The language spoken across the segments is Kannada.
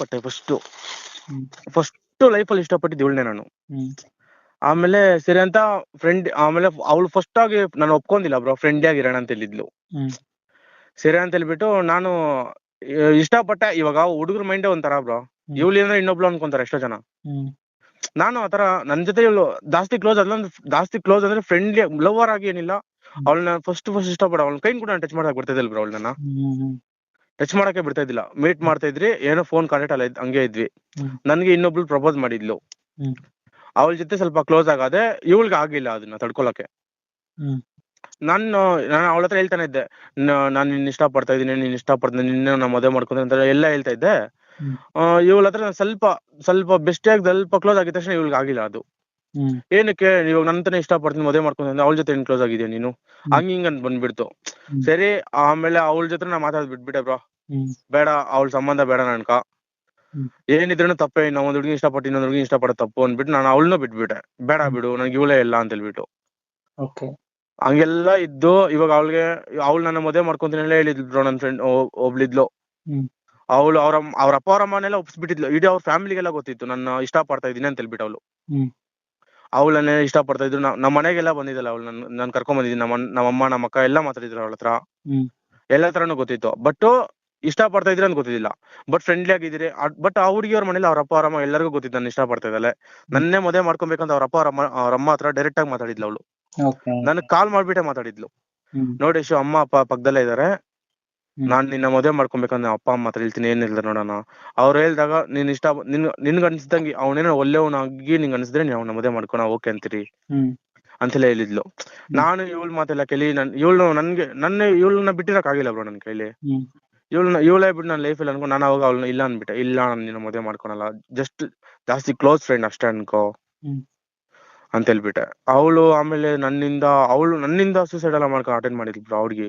ಪಟ್ಟೆ ಫಸ್ಟ್ ಫಸ್ಟ್ ಅಲ್ಲಿ ಇಷ್ಟಪಟ್ಟಿದ್ದು ಇವಳನ್ನೇ ನಾನು. ಆಮೇಲೆ ಸರಿ ಅಂತ ಫ್ರೆಂಡ್ ಆಮೇಲೆ ಅವಳು ಫಸ್ಟ್ ಆಗಿ ನಾನು ಒಪ್ಕೊಂಡಿಲ್ಲ ಬ್ರೋ ಫ್ರೆಂಡ್ ಆಗಿರೋಣ ಅಂತ ಹೇಳಿದ್ಲು. ಸರಿ ಅಂತ ಹೇಳ್ಬಿಟ್ಟು ನಾನು ಇಷ್ಟಪಟ್ಟೆ ಇವಾಗ ಹುಡುಗರ ಮೈಂಡ್ ಒಂಥರ ಬ್ರೋ. ಇವಳು ಅಂದ್ರೆ ಇನ್ನೊಬ್ಳು ಅನ್ಕೊಂತಾರೆ ಎಷ್ಟೋ ಜನ. ನಾನು ಆತರ ನನ್ ಜೊತೆ ಇವಳು ಜಾಸ್ತಿ ಕ್ಲೋಸ್ ಅಲ್ಲ ಜಾಸ್ತಿ ಕ್ಲೋಸ್ ಅಂದ್ರೆ ಫ್ರೆಂಡ್ಲಿ ಲವರ್ ಆಗಿ ಏನಿಲ್ಲ. ಅವಳನ್ನ ಫಸ್ಟ್ ಫಸ್ಟ್ ಇಷ್ಟಪಡ ಅವಳ ಕೈ ಕೂಡ ಟಚ್ ಮಾಡಕ್ ಬಿಡ್ತಿದ್ದಿಲ್ಲ ಬ್ರೋ ಅವಳನ್ನ. ಟಚ್ ಮಾಡಕ್ಕೆ ಬಿಡ್ತಾ ಇದ್ದಿಲ್ಲ. ಮೀಟ್ ಮಾಡ್ತಾ ಇದ್ರಿ ಏನೋ ಫೋನ್ ಕಾಂಟ್ಯಾಕ್ಟ್ ಅಲ್ಲ ಹಂಗೆ ಇದ್ವಿ. ನನ್ಗೆ ಇನ್ನೊಬ್ಳು ಪ್ರಪೋಸ್ ಮಾಡಿದ್ಲು. ಅವಳ ಜೊತೆ ಸ್ವಲ್ಪ ಕ್ಲೋಸ್ ಆಗದೆ ಇವಳಿಗೆ ಆಗಿಲ್ಲ ಅದನ್ನ ತಡ್ಕೊಳಕ್ಕೆ. ನಾನು ನಾನು ಅವಳ ಹತ್ರ ಹೇಳ್ತಾನೆ ಇದ್ದೆ. ನಾನು ನಿನ್ನ ಇಷ್ಟ ಪಡ್ತಾ ಇದ್ದೀನಿ ನಿನ್ನ ಇಷ್ಟ ಪಡ್ತೀನಿ ನಿನ್ನ ನಾ ಮದುವೆ ಮಾಡ್ಕೊಂತ ಅಂತ ಎಲ್ಲ ಹೇಳ್ತಾ ಇದ್ದೆ. ಇವಳ ಹತ್ರ ನಾನ್ ಸ್ವಲ್ಪ ಸ್ವಲ್ಪ ಬೆಸ್ಟ್ ಆಗಿ ಸ್ವಲ್ಪ ಕ್ಲೋಸ್ ಆಗಿದ ತಕ್ಷಣ ಇವಳಿಗೆ ಆಗಿಲ್ಲ ಅದು. ಏನಕ್ಕೆ ಇವಾಗ ನನ್ನ ಇಷ್ಟ ಪಡ್ತೀನಿ ಮದುವೆ ಮಾಡ್ಕೊಂತ ಅವಳ ಜೊತೆ ಕ್ಲೋಸ್ ಆಗಿದ್ಯಾ ನೀನು? ಹಂಗ ಹಿಂಗ ಅಂತ ಬಂದ್ಬಿಡ್ತು. ಸರಿ ಆಮೇಲೆ ಅವಳ ಜೊತೆ ನಾ ಮಾತಾಡ್ ಬಿಟ್ಬಿಟ್ಟೆ ಬ್ರೋ ಬೇಡ ಅವಳ ಸಂಬಂಧ ಬೇಡ ನನ್ಕ. ಏನಿದ್ರು ತಪ್ಪೇ ಇನ್ನೊಂದ್ ಒಂದ್ ಹುಡುಗಿ ಇಷ್ಟಪಟ್ಟು ಇನ್ನೊಂದ್ ಹುಡುಗಿ ಇಷ್ಟಪಡೋ ತಪ್ಪು ಅಂದ್ಬಿಟ್ಟು ನಾನು ಅವಳನ್ನ ಬಿಟ್ಬಿಟ್ಟೆ. ಬೇಡ ಬಿಡು ನನ್ಗೆ ಇವಳೇ ಇಲ್ಲ ಅಂತ ಹೇಳ್ಬಿಟ್ಟು. ಹಂಗೆಲ್ಲ ಇದ್ದು ಇವಾಗ ಅವಳಿಗೆ ಅವಳು ನನ್ನ ಮದುವೆ ಮಾಡ್ಕೊಂತೀನಿ ಹೇಳಿದ್ಲು ಬ್ರೋ ನನ್ನ ಫ್ರೆಂಡ್ ಒಬ್ಳಿದ್ಲು. ಅವಳು ಅವ್ರ ಅವ್ರ ಅಪ್ಪ ಅವ್ರ ಅಮ್ಮನೆಲ್ಲ ಒಪ್ಸ್ಬಿಟ್ಟಿದ್ಲು. ಇಡೀ ಅವ್ರ ಫ್ಯಾಮಿಲಿಗೆಲ್ಲ ಗೊತ್ತಿತ್ತು ನನ್ನ ಇಷ್ಟ ಪಡ್ತಾ ಇದೀನಿ ಅಂತ ಹೇಳ್ಬಿಟ್ಟು ಅವಳು. ಅವಳನ್ನೇ ಇಷ್ಟ ಪಡ್ತಾ ಇದ್ರು ನಮ್ಮ ಮನೆಗೆಲ್ಲ ಬಂದಿದ್ದಲ್ಲ ಅವಳು ನನ್ ನಾನು ಕರ್ಕೊಂಡ್ ಬಂದಿದ್ದೀನಿ. ನಮ್ಮ ಅಮ್ಮ ನಮ್ಮ ಅಕ್ಕ ಎಲ್ಲ ಮಾತಾಡಿದ್ರು ಅವಳ ಹತ್ರ. ಎಲ್ಲ ಹತ್ರನೂ ಗೊತ್ತಿತ್ತು. ಬಟ್ ಇಷ್ಟ ಪಡ್ತಾ ಇದ್ರೆ ಅಂತ ಗೊತ್ತಿದ್ದಿಲ್ಲ. ಬಟ್ ಫ್ರೆಂಡ್ಲಿ ಆಗಿದ್ದೀರಿ. ಬಟ್ ಆ ಹುಡುಗಿಯವ್ರ ಮನೇಲಿ ಅವ್ರ ಅಪ್ಪ ಅವ್ರ ಅಮ್ಮ ಎಲ್ಲರಿಗೂ ಗೊತ್ತಿತ್ತು ನಾನು ಇಷ್ಟ ಪಡ್ತಾ ಇದ್ದಾಳೆ ನನ್ನೇ ಮದುವೆ ಮಾಡ್ಕೊಬೇಕಂತ ಅವ್ರ ಅಪ್ಪ ಅವರಮ್ಮ ಅವ್ರ ಅಮ್ಮ ಹತ್ರ ಡೈರೆಕ್ಟ್ ಆಗಿ ಮಾತಾಡಿದ್ಲು ಅವಳು. ನನ್ ನನಗ್ ಕಾಲ್ ಮಾಡ್ಬಿಟ್ಟೆ ಮಾತಾಡಿದ್ಲು. ನೋಡಿ ಅಮ್ಮ ಅಪ್ಪ ಪಕ್ಕದಲ್ಲೇ ಇದಾರೆ. ನಾನ್ ನಿನ್ನ ಮದುವೆ ಮಾಡ್ಕೊಬೇಕಂದ್ರೆ ಅಪ್ಪ ಅಮ್ಮ ಹತ್ರ ಹೇಳ್ತೀನಿ ಏನ್ ಹೇಳ್ತಾರೆ ನೋಡೋಣ. ಅವ್ರು ಹೇಳ್ದಾಗ ನೀನ್ ಇಷ್ಟ ನಿನ್ ನಿನ್ಗೆ ಅನ್ಸ್ದಂಗೆ ಅವನೇನೋ ಒಳ್ಳೆಯವನಾಗಿ ನಿಂಗ ಅನ್ಸಿದ್ರೆ ನೀವು ಅವ್ನ ಮದುವೆ ಮಾಡ್ಕೊಣ ಓಕೆ ಅಂತೀರಿ. ಅಂತೆಲ್ಲ ಹೇಳಿದ್ಲು. ನಾನು ಇವಳ ಮಾತೆಲ್ಲ ಕೇಳಿ ನನ್ ಇವಳು ನನ್ಗೆ ನನ್ನ ಇವಳನ್ನ ಬಿಟ್ಟಿರಕ್ ಆಗಿಲ್ಲ ಬ್ರೋ ನನ್ ಕೈಲಿ. ಇವಳನ್ನ ಇವಳೇ ಬಿಟ್ಟು ನನ್ನ ಲೈಫಲ್ಲಿ ಅನ್ಕೊಂಡು ನಾನು ಅವಾಗ ಅವಳನ್ನ ಇಲ್ಲ ಅನ್ಬಿಟ್ಟೆ. ಇಲ್ಲ ನಾನು ನಿನ್ನ ಮದುವೆ ಮಾಡ್ಕೊಳಲ್ಲ. ಜಸ್ಟ್ ಜಾಸ್ತಿ ಕ್ಲೋಸ್ ಫ್ರೆಂಡ್ ಅಷ್ಟೇ ಅನ್ಕೋ. ಅಂತ ಹೇಳ್ಬಿಟ್ಟೆ. ಅವಳು ಆಮೇಲೆ ನನ್ನಿಂದ ಅವಳು ನನ್ನಿಂದ ಸೂಸೈಡ್ ಎಲ್ಲ ಮಾಡ್ಕೊಂಡು ಅಟೆಂಡ್ ಮಾಡಿದ್ಲು ಬ್ರೋ ಅವ್ರಿಗೆ.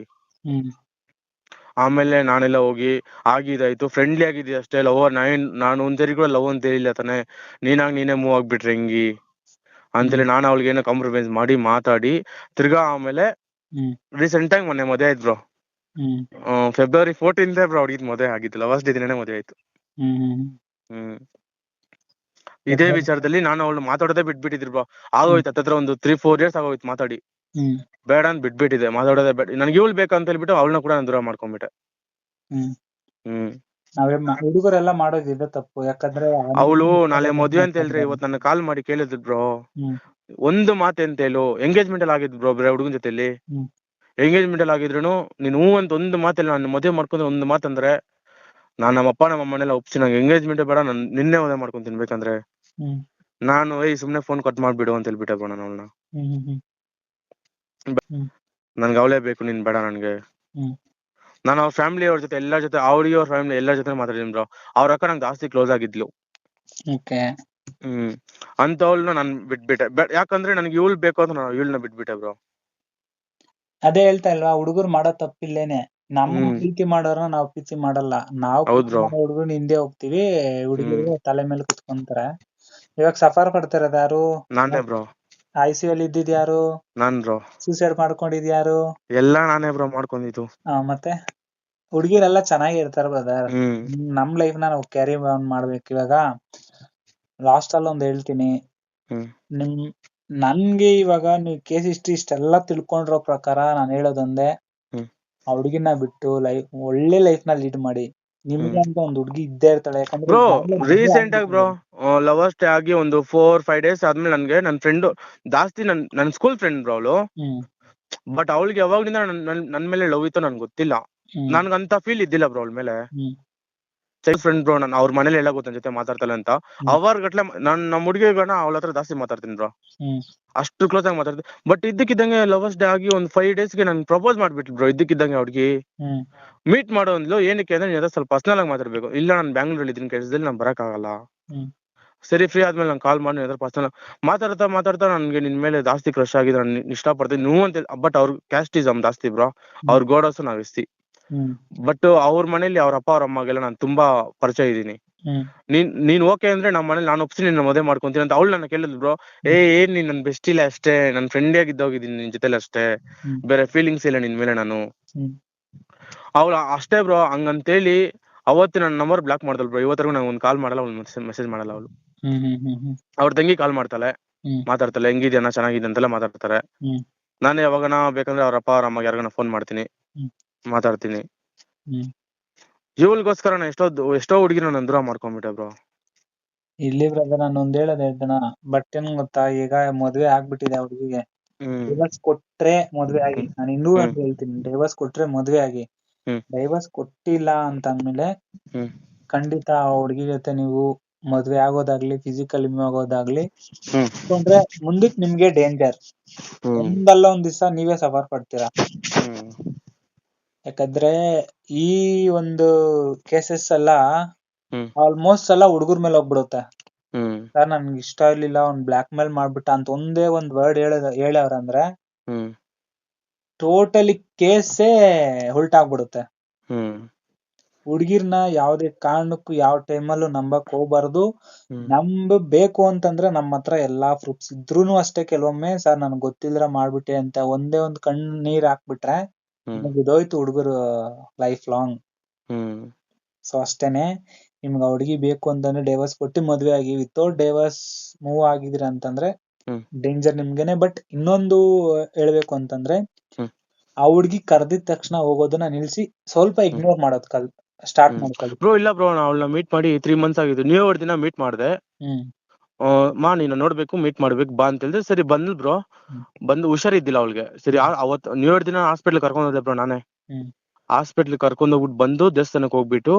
ಆಮೇಲೆ ನಾನೆಲ್ಲ ಹೋಗಿ ಆಗಿದಾಯ್ತು ಫ್ರೆಂಡ್ಲಿ ಆಗಿದ್ದೆ ಅಷ್ಟೇ ಲವ್ ನಾನ್ ನಾನು ಒಂದ್ಸರಿ ಕೂಡ ಲವ್ ಅಂತ ಹೇಳಿಲ್ಲ ತಾನೆ ನೀನಾಗ್ ನೀನೇ ಮೂವ್ ಆಗ್ಬಿಟ್ರೆ ಹೆಂಗಿ? ಅಂತೇಳಿ ನಾನು ಅವಳಿಗೆ ಏನೋ ಕಾಂಪ್ರಮೈಸ್ ಮಾಡಿ ಮಾತಾಡಿ ತಿರ್ಗಾ ಆಮೇಲೆ ರೀಸೆಂಟ್ ಆಗಿ ಮೊನ್ನೆ ಮದುವೆ ಆಯ್ತು bro hmm. February fourteenth bro ಅವ್ರಿಗೆ ಮದುವೆ ಆಗಿತ್ತು ಲವರ್ಸ್ ಡೇ ದಿನನೇ ಮದುವೆ ಆಯ್ತು. ಹ್ಮ್ ಹ್ಮ್ ಹ್ಮ್. ಇದೇ ವಿಚಾರದಲ್ಲಿ ನಾನು ಅವಳು ಮಾತಾಡೋದೇ ಬಿಟ್ಬಿಟ್ಟಿದ್ರು ಬ್ರೋ ಆಗೋಯ್ತು ಹತ್ತತ್ರ ಒಂದು ತ್ರೀ ಫೋರ್ ಇಯರ್ಸ್ ಆಗೋಯ್ತು ಮಾತಾಡಿ. ಹ್ಮ್. ಬೇಡ ಅಂತ ಬಿಟ್ಬಿಟ್ಟಿದೆ ಮಾತಾಡೋದೇ ಬೇಡ. ನನ್ಗೆ ಇವಳು ಬೇಕಂತ ಹೇಳ್ಬಿಟ್ಟು ಅವಳನ್ನ ಕೂಡ ನಾನು ದೂರ ಮಾಡ್ಕೊಂಡ್ಬಿಟ್ಟೆ ಹ್ಮ್. ಹ್ಮ್. ನಾವೇ ಹುಡುಗರೆಲ್ಲ ಮಾಡೋದು ಇದೆ ತಪ್ಪು ಯಾಕಂದ್ರೆ ಅವ್ನು- ಅವಳು ನಾಳೆ ಮದ್ವೆ ಅಂತ ಹೇಳ್ರಿ ಇವತ್ತು ನನ್ನ ಕಾಲ್ ಮಾಡಿ ಕೇಳಿದ್ರು ಬ್ರೋ. ಹ್ಮ್. ಒಂದು ಮಾತು ಅಂತ ಹೇಳು ಎಂಗೇಜ್ಮೆಂಟ್ ಅಲ್ಲಿ ಆಗಿದ್ ಬ್ರೋ ಬೇರೆ ಹುಡುಗನ ಜೊತೆಲಿ? ಹ್ಮ್. ಎಂಗೇಜ್ಮೆಂಟ್ ಅಲ್ಲಿ ಆಗಿದ್ರು ನೀನು ಹೂ ಅಂತ ಒಂದು ಮಾತಲ್ಲಿ ನಾನು ಮದುವೆ ಮಾಡ್ಕೊಂಡ್ರೆ ಒಂದು ಮಾತಂದ್ರೆ ನಾನು ನಮ್ಮ ಅಪ್ಪ ನಮ್ಮ ಅಮ್ಮನೆಲ್ಲ ಒಪ್ಸಿ ನಂಗೆ ಎಂಗೇಜ್ಮೆಂಟ್ ಬೇಡ ನಾನು ನಿನ್ನೆ ಮದುವೆ ಮಾಡ್ಕೊಂಡ್ ಬೇಕಂದ್ರೆ ಹ್ಮ್. ನಾನು ಏಯ್ ಸುಮ್ನೆ ಫೋನ್ ಕಟ್ ಮಾಡ್ಬಿಡು ಅಂತ ಹೇಳ್ಬಿಟ್ಟೆ ಬ್ರೋ ನಾನು ಅವಳನ್ನ. ಹ್ಮ್ ಹ್ಮ್ ಹ್ಮ್. ನನ್ಗೆ ಅವಳೇ ಬೇಕು ನೀನ್ ಬೇಡ ನನ್ಗೆ. ಹ್ಮ್. ನಾನು ಅವ್ರ ಫ್ಯಾಮಿಲಿ ಅವ್ರ ಜೊತೆ ಎಲ್ಲರ ಜೊತೆ ಅವ್ರಿಗೆ ಅವ್ರ ಫ್ಯಾಮಿಲಿ ಎಲ್ಲರ ಜೊತೆ ಮಾತಾಡಿದ್ದೀನಿ ಬ್ರೋ ಅವ್ರ ಅಕ್ಕ ನಂಗೆ ಜಾಸ್ತಿ ಕ್ಲೋಸ್ ಆಗಿದ್ಲು. ಓಕೆ. ಹ್ಮ್. ಅಂತವಳನ್ನ ನಾನು ಬಿಟ್ಬಿಟ್ಟೆ. ಯಾಕಂದ್ರೆ ನನಗೆ ಇವಳು ಬೇಕು ಅಂತ ನಾನು ಇವಳನ್ನ ಬಿಟ್ಬಿಟ್ಟೆ ಬ್ರೋ ಅದೇ ಹೇಳ್ತಾ ಇಲ್ವಾ ಹುಡುಗರು ಮಾಡೋ ತಪ್ಪಿಲ್ಲೇನೆ. ನಮ್ಮ ಹ್ಮ್. ಪ್ರೀತಿ ಮಾಡೋರ್ನ ನಾವು ಪ್ರೀತಿ ಮಾಡಲ್ಲ. ನಾವು ಹೌದ್ bro. ಹುಡುಗರು ಹಿಂದೆ ಹೋಗ್ತೀವಿ. ಹುಡುಗಿರು ತಲೆ ಮೇಲೆ ಕುತ್ಕೊಂತಾರೆ. ಇವಾಗ ಸಫರ್ ಪಡ್ತಿರೋದು ಯಾರು? ನಾನೇ ಬ್ರೋ ಐ ಸಿ ಅಲ್ಲಿ ಇದ್ದಿದ್ ಯಾರು? ನಾನ್ ಬ್ರೋ ಸೂಸೈಡ್ ಮಾಡ್ಕೊಂಡಿದ್ ಯಾರು? ಎಲ್ಲಾ ನಾನೇ ಬ್ರೋ ಮಾಡ್ಕೊಂಡಿದ್ದು. ಆ, ಮತ್ತೆ? ಹುಡುಗಿರೆಲ್ಲ ಚೆನ್ನಾಗಿ ಇರ್ತಾರ ಬ್ರದರ್ ಹ್ಮ್. ನಮ್ ಲೈಫ್ನ ನಾವು ಕ್ಯಾರಿ ಆನ್ ಮಾಡ್ಬೇಕು ಇವಾಗ. ಲಾಸ್ಟ್ ಅಲ್ಲಿ ಒಂದ್ ಹೇಳ್ತೀನಿ. ಹ್ಮ್. ನಿಮ್ ನನ್ಗೆ ಇವಾಗ ನೀವ್ ಕೇಸ್ ಹಿಸ್ಟ್ರಿ ಇಷ್ಟೆಲ್ಲ ತಿಳ್ಕೊಂಡಿರೋ ಪ್ರಕಾರ ನಾನ್ ಹೇಳೋದೊಂದೇ ಹ್ಮ್. ಆ ಹುಡುಗಿನ ಬಿಟ್ಟು ಲೈಫ್ ಒಳ್ಳೆ ಲೈಫ್ನ ಲೀಡ್ ಮಾಡಿ. ನಿಮ್ಗೆ ಅಂತ ಒಂದ್ ಹುಡುಗಿ ಇದ್ದೇ ಇರ್ತಾಳೆ ಯಾಕಂದ್ರೆ ಬ್ರೋ ರೀಸೆಂಟ್ ಆಗಿ ಬ್ರೋ. ಲವರ್ಸ್ ಡೇ ಆಗಿ ಒಂದು ಫೋರ್ ಫೈವ್ ಡೇಸ್ ಆದ್ಮೇಲೆ ನನ್ಗೆ ನನ್ ಫ್ರೆಂಡ್ ಜಾಸ್ತಿ ನನ್ ನನ್ ಸ್ಕೂಲ್ ಫ್ರೆಂಡ್ ಬ್ರೋ ಅವಳು. ಬಟ್ ಅವಳಿಗೆ ಯಾವಾಗ್ಲಿಂದ ನನ್ ಮೇಲೆ ಲವ್ ಇತ್ತು ನನ್ಗೆ ಗೊತ್ತಿಲ್ಲ. ನನ್ಗಂತ ಫೀಲ್ ಇದ್ದಿಲ್ಲ ಬ್ರೋ ಅವಳ ಮೇಲೆ. ಚೈಲ್ಡ್ ಫ್ರೆಂಡ್ ಬ್ರೋ ನಾನು ಅವ್ರ ಮನೇಲಿ ಎಲ್ಲ ಗೊತ್ತ ಜೊತೆ ಮಾತಾಡ್ತಾಳೆ ಅಂತ. ಅವರ್ ಗಟ್ಲೆ ನಾನ್ ನಮ್ಮ ಹುಡುಗಿಗಳನ್ನ ಅವಳ ಹತ್ರ ಜಾಸ್ತಿ ಮಾತಾಡ್ತೀನಿ ಬ್ರೋ ಅಷ್ಟು ಕ್ಲೋಸ್ ಆಗಿ ಮಾತಾಡ್ತೀನಿ ಬಟ್ ಇದ್ದಕ್ಕಿದ್ದಂಗೆ ಲವರ್ಸ್ ಡೇ ಆಗಿ ಒಂದು ಫೈವ್ ಡೇಸ್ಗೆ ನಾನು ಪ್ರಪೋಸ್ ಮಾಡ್ಬಿಟ್ಲು ಬ್ರೋ ಇದ್ದಕ್ಕಿದ್ದಂಗೆ ಅವ್ರಿಗೆ ಮೀಟ್ ಮಾಡೋ ಅಂದ್ಲು ಏನಕ್ಕೆ ಅಂದ್ರೆ ನೀನ್ ಸ್ವಲ್ಪ ಪರ್ಸನಲ್ ಆಗಿ ಮಾತಾಡ್ಬೇಕು. ಇಲ್ಲ ನಾನು ಬ್ಯಾಂಗ್ಳೂರಲ್ಲಿ ಇದ್ದೀನಿ ಕೆಲಸದಲ್ಲಿ ನಾನು ಬರಕ್ಕಾಗಲ್ಲ ಸರಿ ಫ್ರೀ ಆದ್ಮೇಲೆ ನಾನು ಕಾಲ್ ಮಾಡಿ ಅದ್ರ ಪರ್ಸನಲ್ ಮಾತಾಡ್ತಾ ಮಾತಾಡ್ತಾ ನನಗೆ ನಿನ್ ಮೇಲೆ ಜಾಸ್ತಿ ಕ್ರಶ್ ಆಗಿದೆ ನಾನು ಇಷ್ಟಪಡ್ತೀನಿ ನೀವು ಅಂತ ಬಟ್ ಅವ್ರ ಕ್ಯಾಸ್ಟಿಸಮ್ ಜಾಸ್ತಿ ಬ್ರೋ ಅವ್ರ ಗೋಡೋಸು ನಾವ್ ಎಸ್ತಿ ಹ್ಮ್ ಬಟ್ ಅವ್ರ ಮನೇಲಿ ಅವ್ರ ಅಪ್ಪ ಅವ್ರ ಅಮ್ಮಗೆಲ್ಲ ನಾನು ತುಂಬಾ ಪರಿಚಯ ಇದ್ದೀನಿ. ನೀನ್ ನೀನ್ ಓಕೆ ಅಂದ್ರೆ ನಮ್ಮ ಮನೇಲಿ ನಾನು ಒಪ್ಸಿ ನಿನ್ನ ಮದುವೆ ಮಾಡ್ಕೊಂತೀನಿ ಅಂತ ಅವಳು ನನ್ನ ಕೇಳಿದ್ಲು ಬ್ರೋ ಏ ಏನ್ ನೀನ್ ನನ್ ಬೆಸ್ಟ್ ಇಲ್ಲ ಅಷ್ಟೇ ನನ್ ಫ್ರೆಂಡ್ ಆಗಿದ್ದೋಗಿದ್ದೀನಿ ನಿನ್ ಜೊತೆಲಿ ಅಷ್ಟೇ. ಬೇರೆ ಫೀಲಿಂಗ್ಸ್ ಇಲ್ಲ ನಿನ್ ಮೇಲೆ ನಾನು. ಅವಳು ಅಷ್ಟೇ ಬ್ರೋ ಹಂಗಂತೇಳಿ ಅವತ್ತು ನನ್ನ ನಂಬರ್ ಬ್ಲಾಕ್ ಮಾಡ್ದಲ್ ಬ್ರೋ ಇವತ್ತರೆಗೂ ನಂಗೆ ಒಂದು ಕಾಲ್ ಮಾಡಲ್ಲ ಒಂದು ಮೆಸೇಜ್ ಮಾಡಲ್ಲ ಅವಳು. ಅವ್ರ ತಂಗಿ ಕಾಲ್ ಮಾಡ್ತಾಳೆ. ಮಾತಾಡ್ತಾಳೆ ಹೆಂಗಿದ್ಯಾನ ಚೆನ್ನಾಗಿದೆ ಅಂತೆಲ್ಲ ಮಾತಾಡ್ತಾರೆ. ನಾನು ಯಾವಾಗನ ಬೇಕಂದ್ರೆ ಅವ್ರ ಅಪ್ಪ ಅವ್ರ ಅಮ್ಮಗೆ ಯಾರಿಗಾನ ಫೋನ್ ಮಾಡ್ತೀನಿ. ಮಾತಾಡ್ತೀನಿ. ಇವಳಿಗೋಸ್ಕರ ಎಷ್ಟೋ ಎಷ್ಟೋ ಹುಡುಗಿನ ನಾನು ದೂರ ಮಾಡ್ಕೊಂಡ್ಬಿಟ್ಟೆ ಬ್ರೋ ಇಲ್ಲಿ ಬ್ರದರ್ ನಾನು ಒಂದ್ ಹೇಳೋದ್ ಹೇಳ್ತಾನ. ಬಟ್ ಏನ್ ಗೊತ್ತಾ ಈಗ ಮದ್ವೆ ಆಗ್ಬಿಟ್ಟಿದೆ ಹುಡ್ಗಿಗೆ ಹ್ಮ್. ಡೈವರ್ಸ್ ಕೊಟ್ರೆ ಮದ್ವೆ ಆಗಿ. ನಾನು ಇನ್ನೂ. ಅಂತ ಹೇಳ್ತೀನಿ ಡೈವರ್ಸ್ ಕೊಟ್ರೆ ಮದ್ವೆ ಆಗಿ. ಡೈವರ್ಸ್ ಕೊಟ್ಟಿಲ್ಲ ಅಂತ ಅಂದ್ಮೇಲೆ. ಖಂಡಿತ ಆ ಹುಡ್ಗಿ ಜೊತೆ ನೀವು ಮದ್ವೆ ಆಗೋದಾಗ್ಲಿ ಫಿಸಿಕಲ್ ಆಗೋದಾಗ್ಲಿ ಇಟ್ಕೊಂಡ್ರೆ ಮುಂದಕ್ ನಿಮ್ಗೆ ಡೇಂಜರ್ ಒಂದಲ್ಲ ಒಂದ್ ದಿವಸ ನೀವೇ ಸಫರ್ ಪಡ್ತೀರಾ. ಯಾಕಂದ್ರೆ ಈ ಒಂದು ಕೇಸಸ್ ಎಲ್ಲ ಆಲ್ಮೋಸ್ಟ್ ಎಲ್ಲ ಹುಡುಗರ ಮೇಲೆ ಹೋಗ್ಬಿಡುತ್ತೆ. ಸರ್ ನನ್ಗೆ ಇಷ್ಟ ಇರ್ಲಿಲ್ಲ ಅವ್ನ್ ಬ್ಲಾಕ್ ಮೇಲ್ ಮಾಡ್ಬಿಟ್ಟ ಅಂತ ಒಂದೇ ಒಂದ್ ವರ್ಡ್ ಹೇಳ ಹೇಳವ್ರಂದ್ರೆ ಹ್ಮ್. ಟೋಟಲಿ ಕೇಸೇ ಉಲ್ಟಾಗ್ಬಿಡುತ್ತೆ ಹುಡ್ಗಿರ್ನ ಯಾವ್ದೇ ಕಾರಣಕ್ಕೂ ಯಾವ ಟೈಮಲ್ಲೂ ನಂಬಕ್ ಹೋಗ್ಬಾರ್ದು. ನಂಬಬೇಕು ಅಂತಂದ್ರೆ ನಮ್ಮ ಹತ್ರ ಎಲ್ಲಾ ಪ್ರೂಫ್ಸ್ ಇದ್ರೂನು ಅಷ್ಟೇ. ಕೆಲವೊಮ್ಮೆ ಸರ್ ನನ್ಗೆ ಗೊತ್ತಿಲ್ದ್ರ ಮಾಡ್ಬಿಟ್ಟೆ ಅಂತ ಒಂದೇ ಒಂದ್ ಕಣ್ಣು ನೀರ್ ಹಾಕ್ಬಿಟ್ರೆ ಇದೋಯ್ತು ಹುಡುಗರು ಲೈಫ್ ಲಾಂಗ್ ಸೊ ಅಷ್ಟೇನೆ. ನಿಮ್ಗೆ ಆ ಹುಡುಗಿ ಬೇಕು ಅಂತಂದ್ರೆ ಡೈವರ್ಸ್ ಕೊಟ್ಟು ಮದ್ವೆ ಆಗಿ ವಿತೌಟ್ ಡೈವರ್ಸ್ ಮೂವ್ ಆಗಿದ್ರ ಅಂತಂದ್ರೆ. ಡೇಂಜರ್ ನಿಮ್ಗೆನೆ. ಬಟ್ ಇನ್ನೊಂದು ಹೇಳ್ಬೇಕು ಅಂತಂದ್ರೆ. ಆ ಹುಡುಗಿ ಕರ್ದಿದ್ ತಕ್ಷಣ ಹೋಗೋದನ್ನ ನಿಲ್ಸಿ ಸ್ವಲ್ಪ ಇಗ್ನೋರ್ ಮಾಡೋದ್ ಕಲ್ ಸ್ಟಾರ್ಟ್. ಮಾಡ್ಕೊಳ್ಳಿ ಬ್ರೋ ಇಲ್ಲ ಬ್ರೋ ಅವಳನ್ನ ಮೀಟ್ ಮಾಡಿ ತ್ರೀ ಮಂತ್ಸ್ ಆಗಿದ್ದು. ನೀವು ಇಯರ್ ದಿನ ಮೀಟ್ ಮಾಡಿದೆ. ಹ್ಮ್. ಮಾ ನೀನು ನೋಡ್ಬೇಕು ಮೀಟ್ ಮಾಡ್ಬೇಕು ಬಾ ಅಂತ ಹೇಳಿದ್ರೆ ಸರಿ ಬಂದ್ಲು ಬ್ರೋ. ಬಂದು ಹುಷಾರಿದ್ದಿಲ್ಲ ಅವಳಿಗೆ. ಸರಿ ಅವತ್ ನ್ಯೂ ಇಯರ್ ದಿನ ಹಾಸ್ಪಿಟ್ಲ್ ಕರ್ಕೊಂಡ್ ಹೋದೆ ಬ್ರೋ ನಾನೇ. ಹಾಸ್ಪಿಟ್ಲ್ ಕರ್ಕೊಂಡ್ ಹೋಗ್ಬಿಟ್ಟು ಬಂದು ದೇವಸ್ಥಾನಕ್ಕೆ ಹೋಗ್ಬಿಟ್ಟು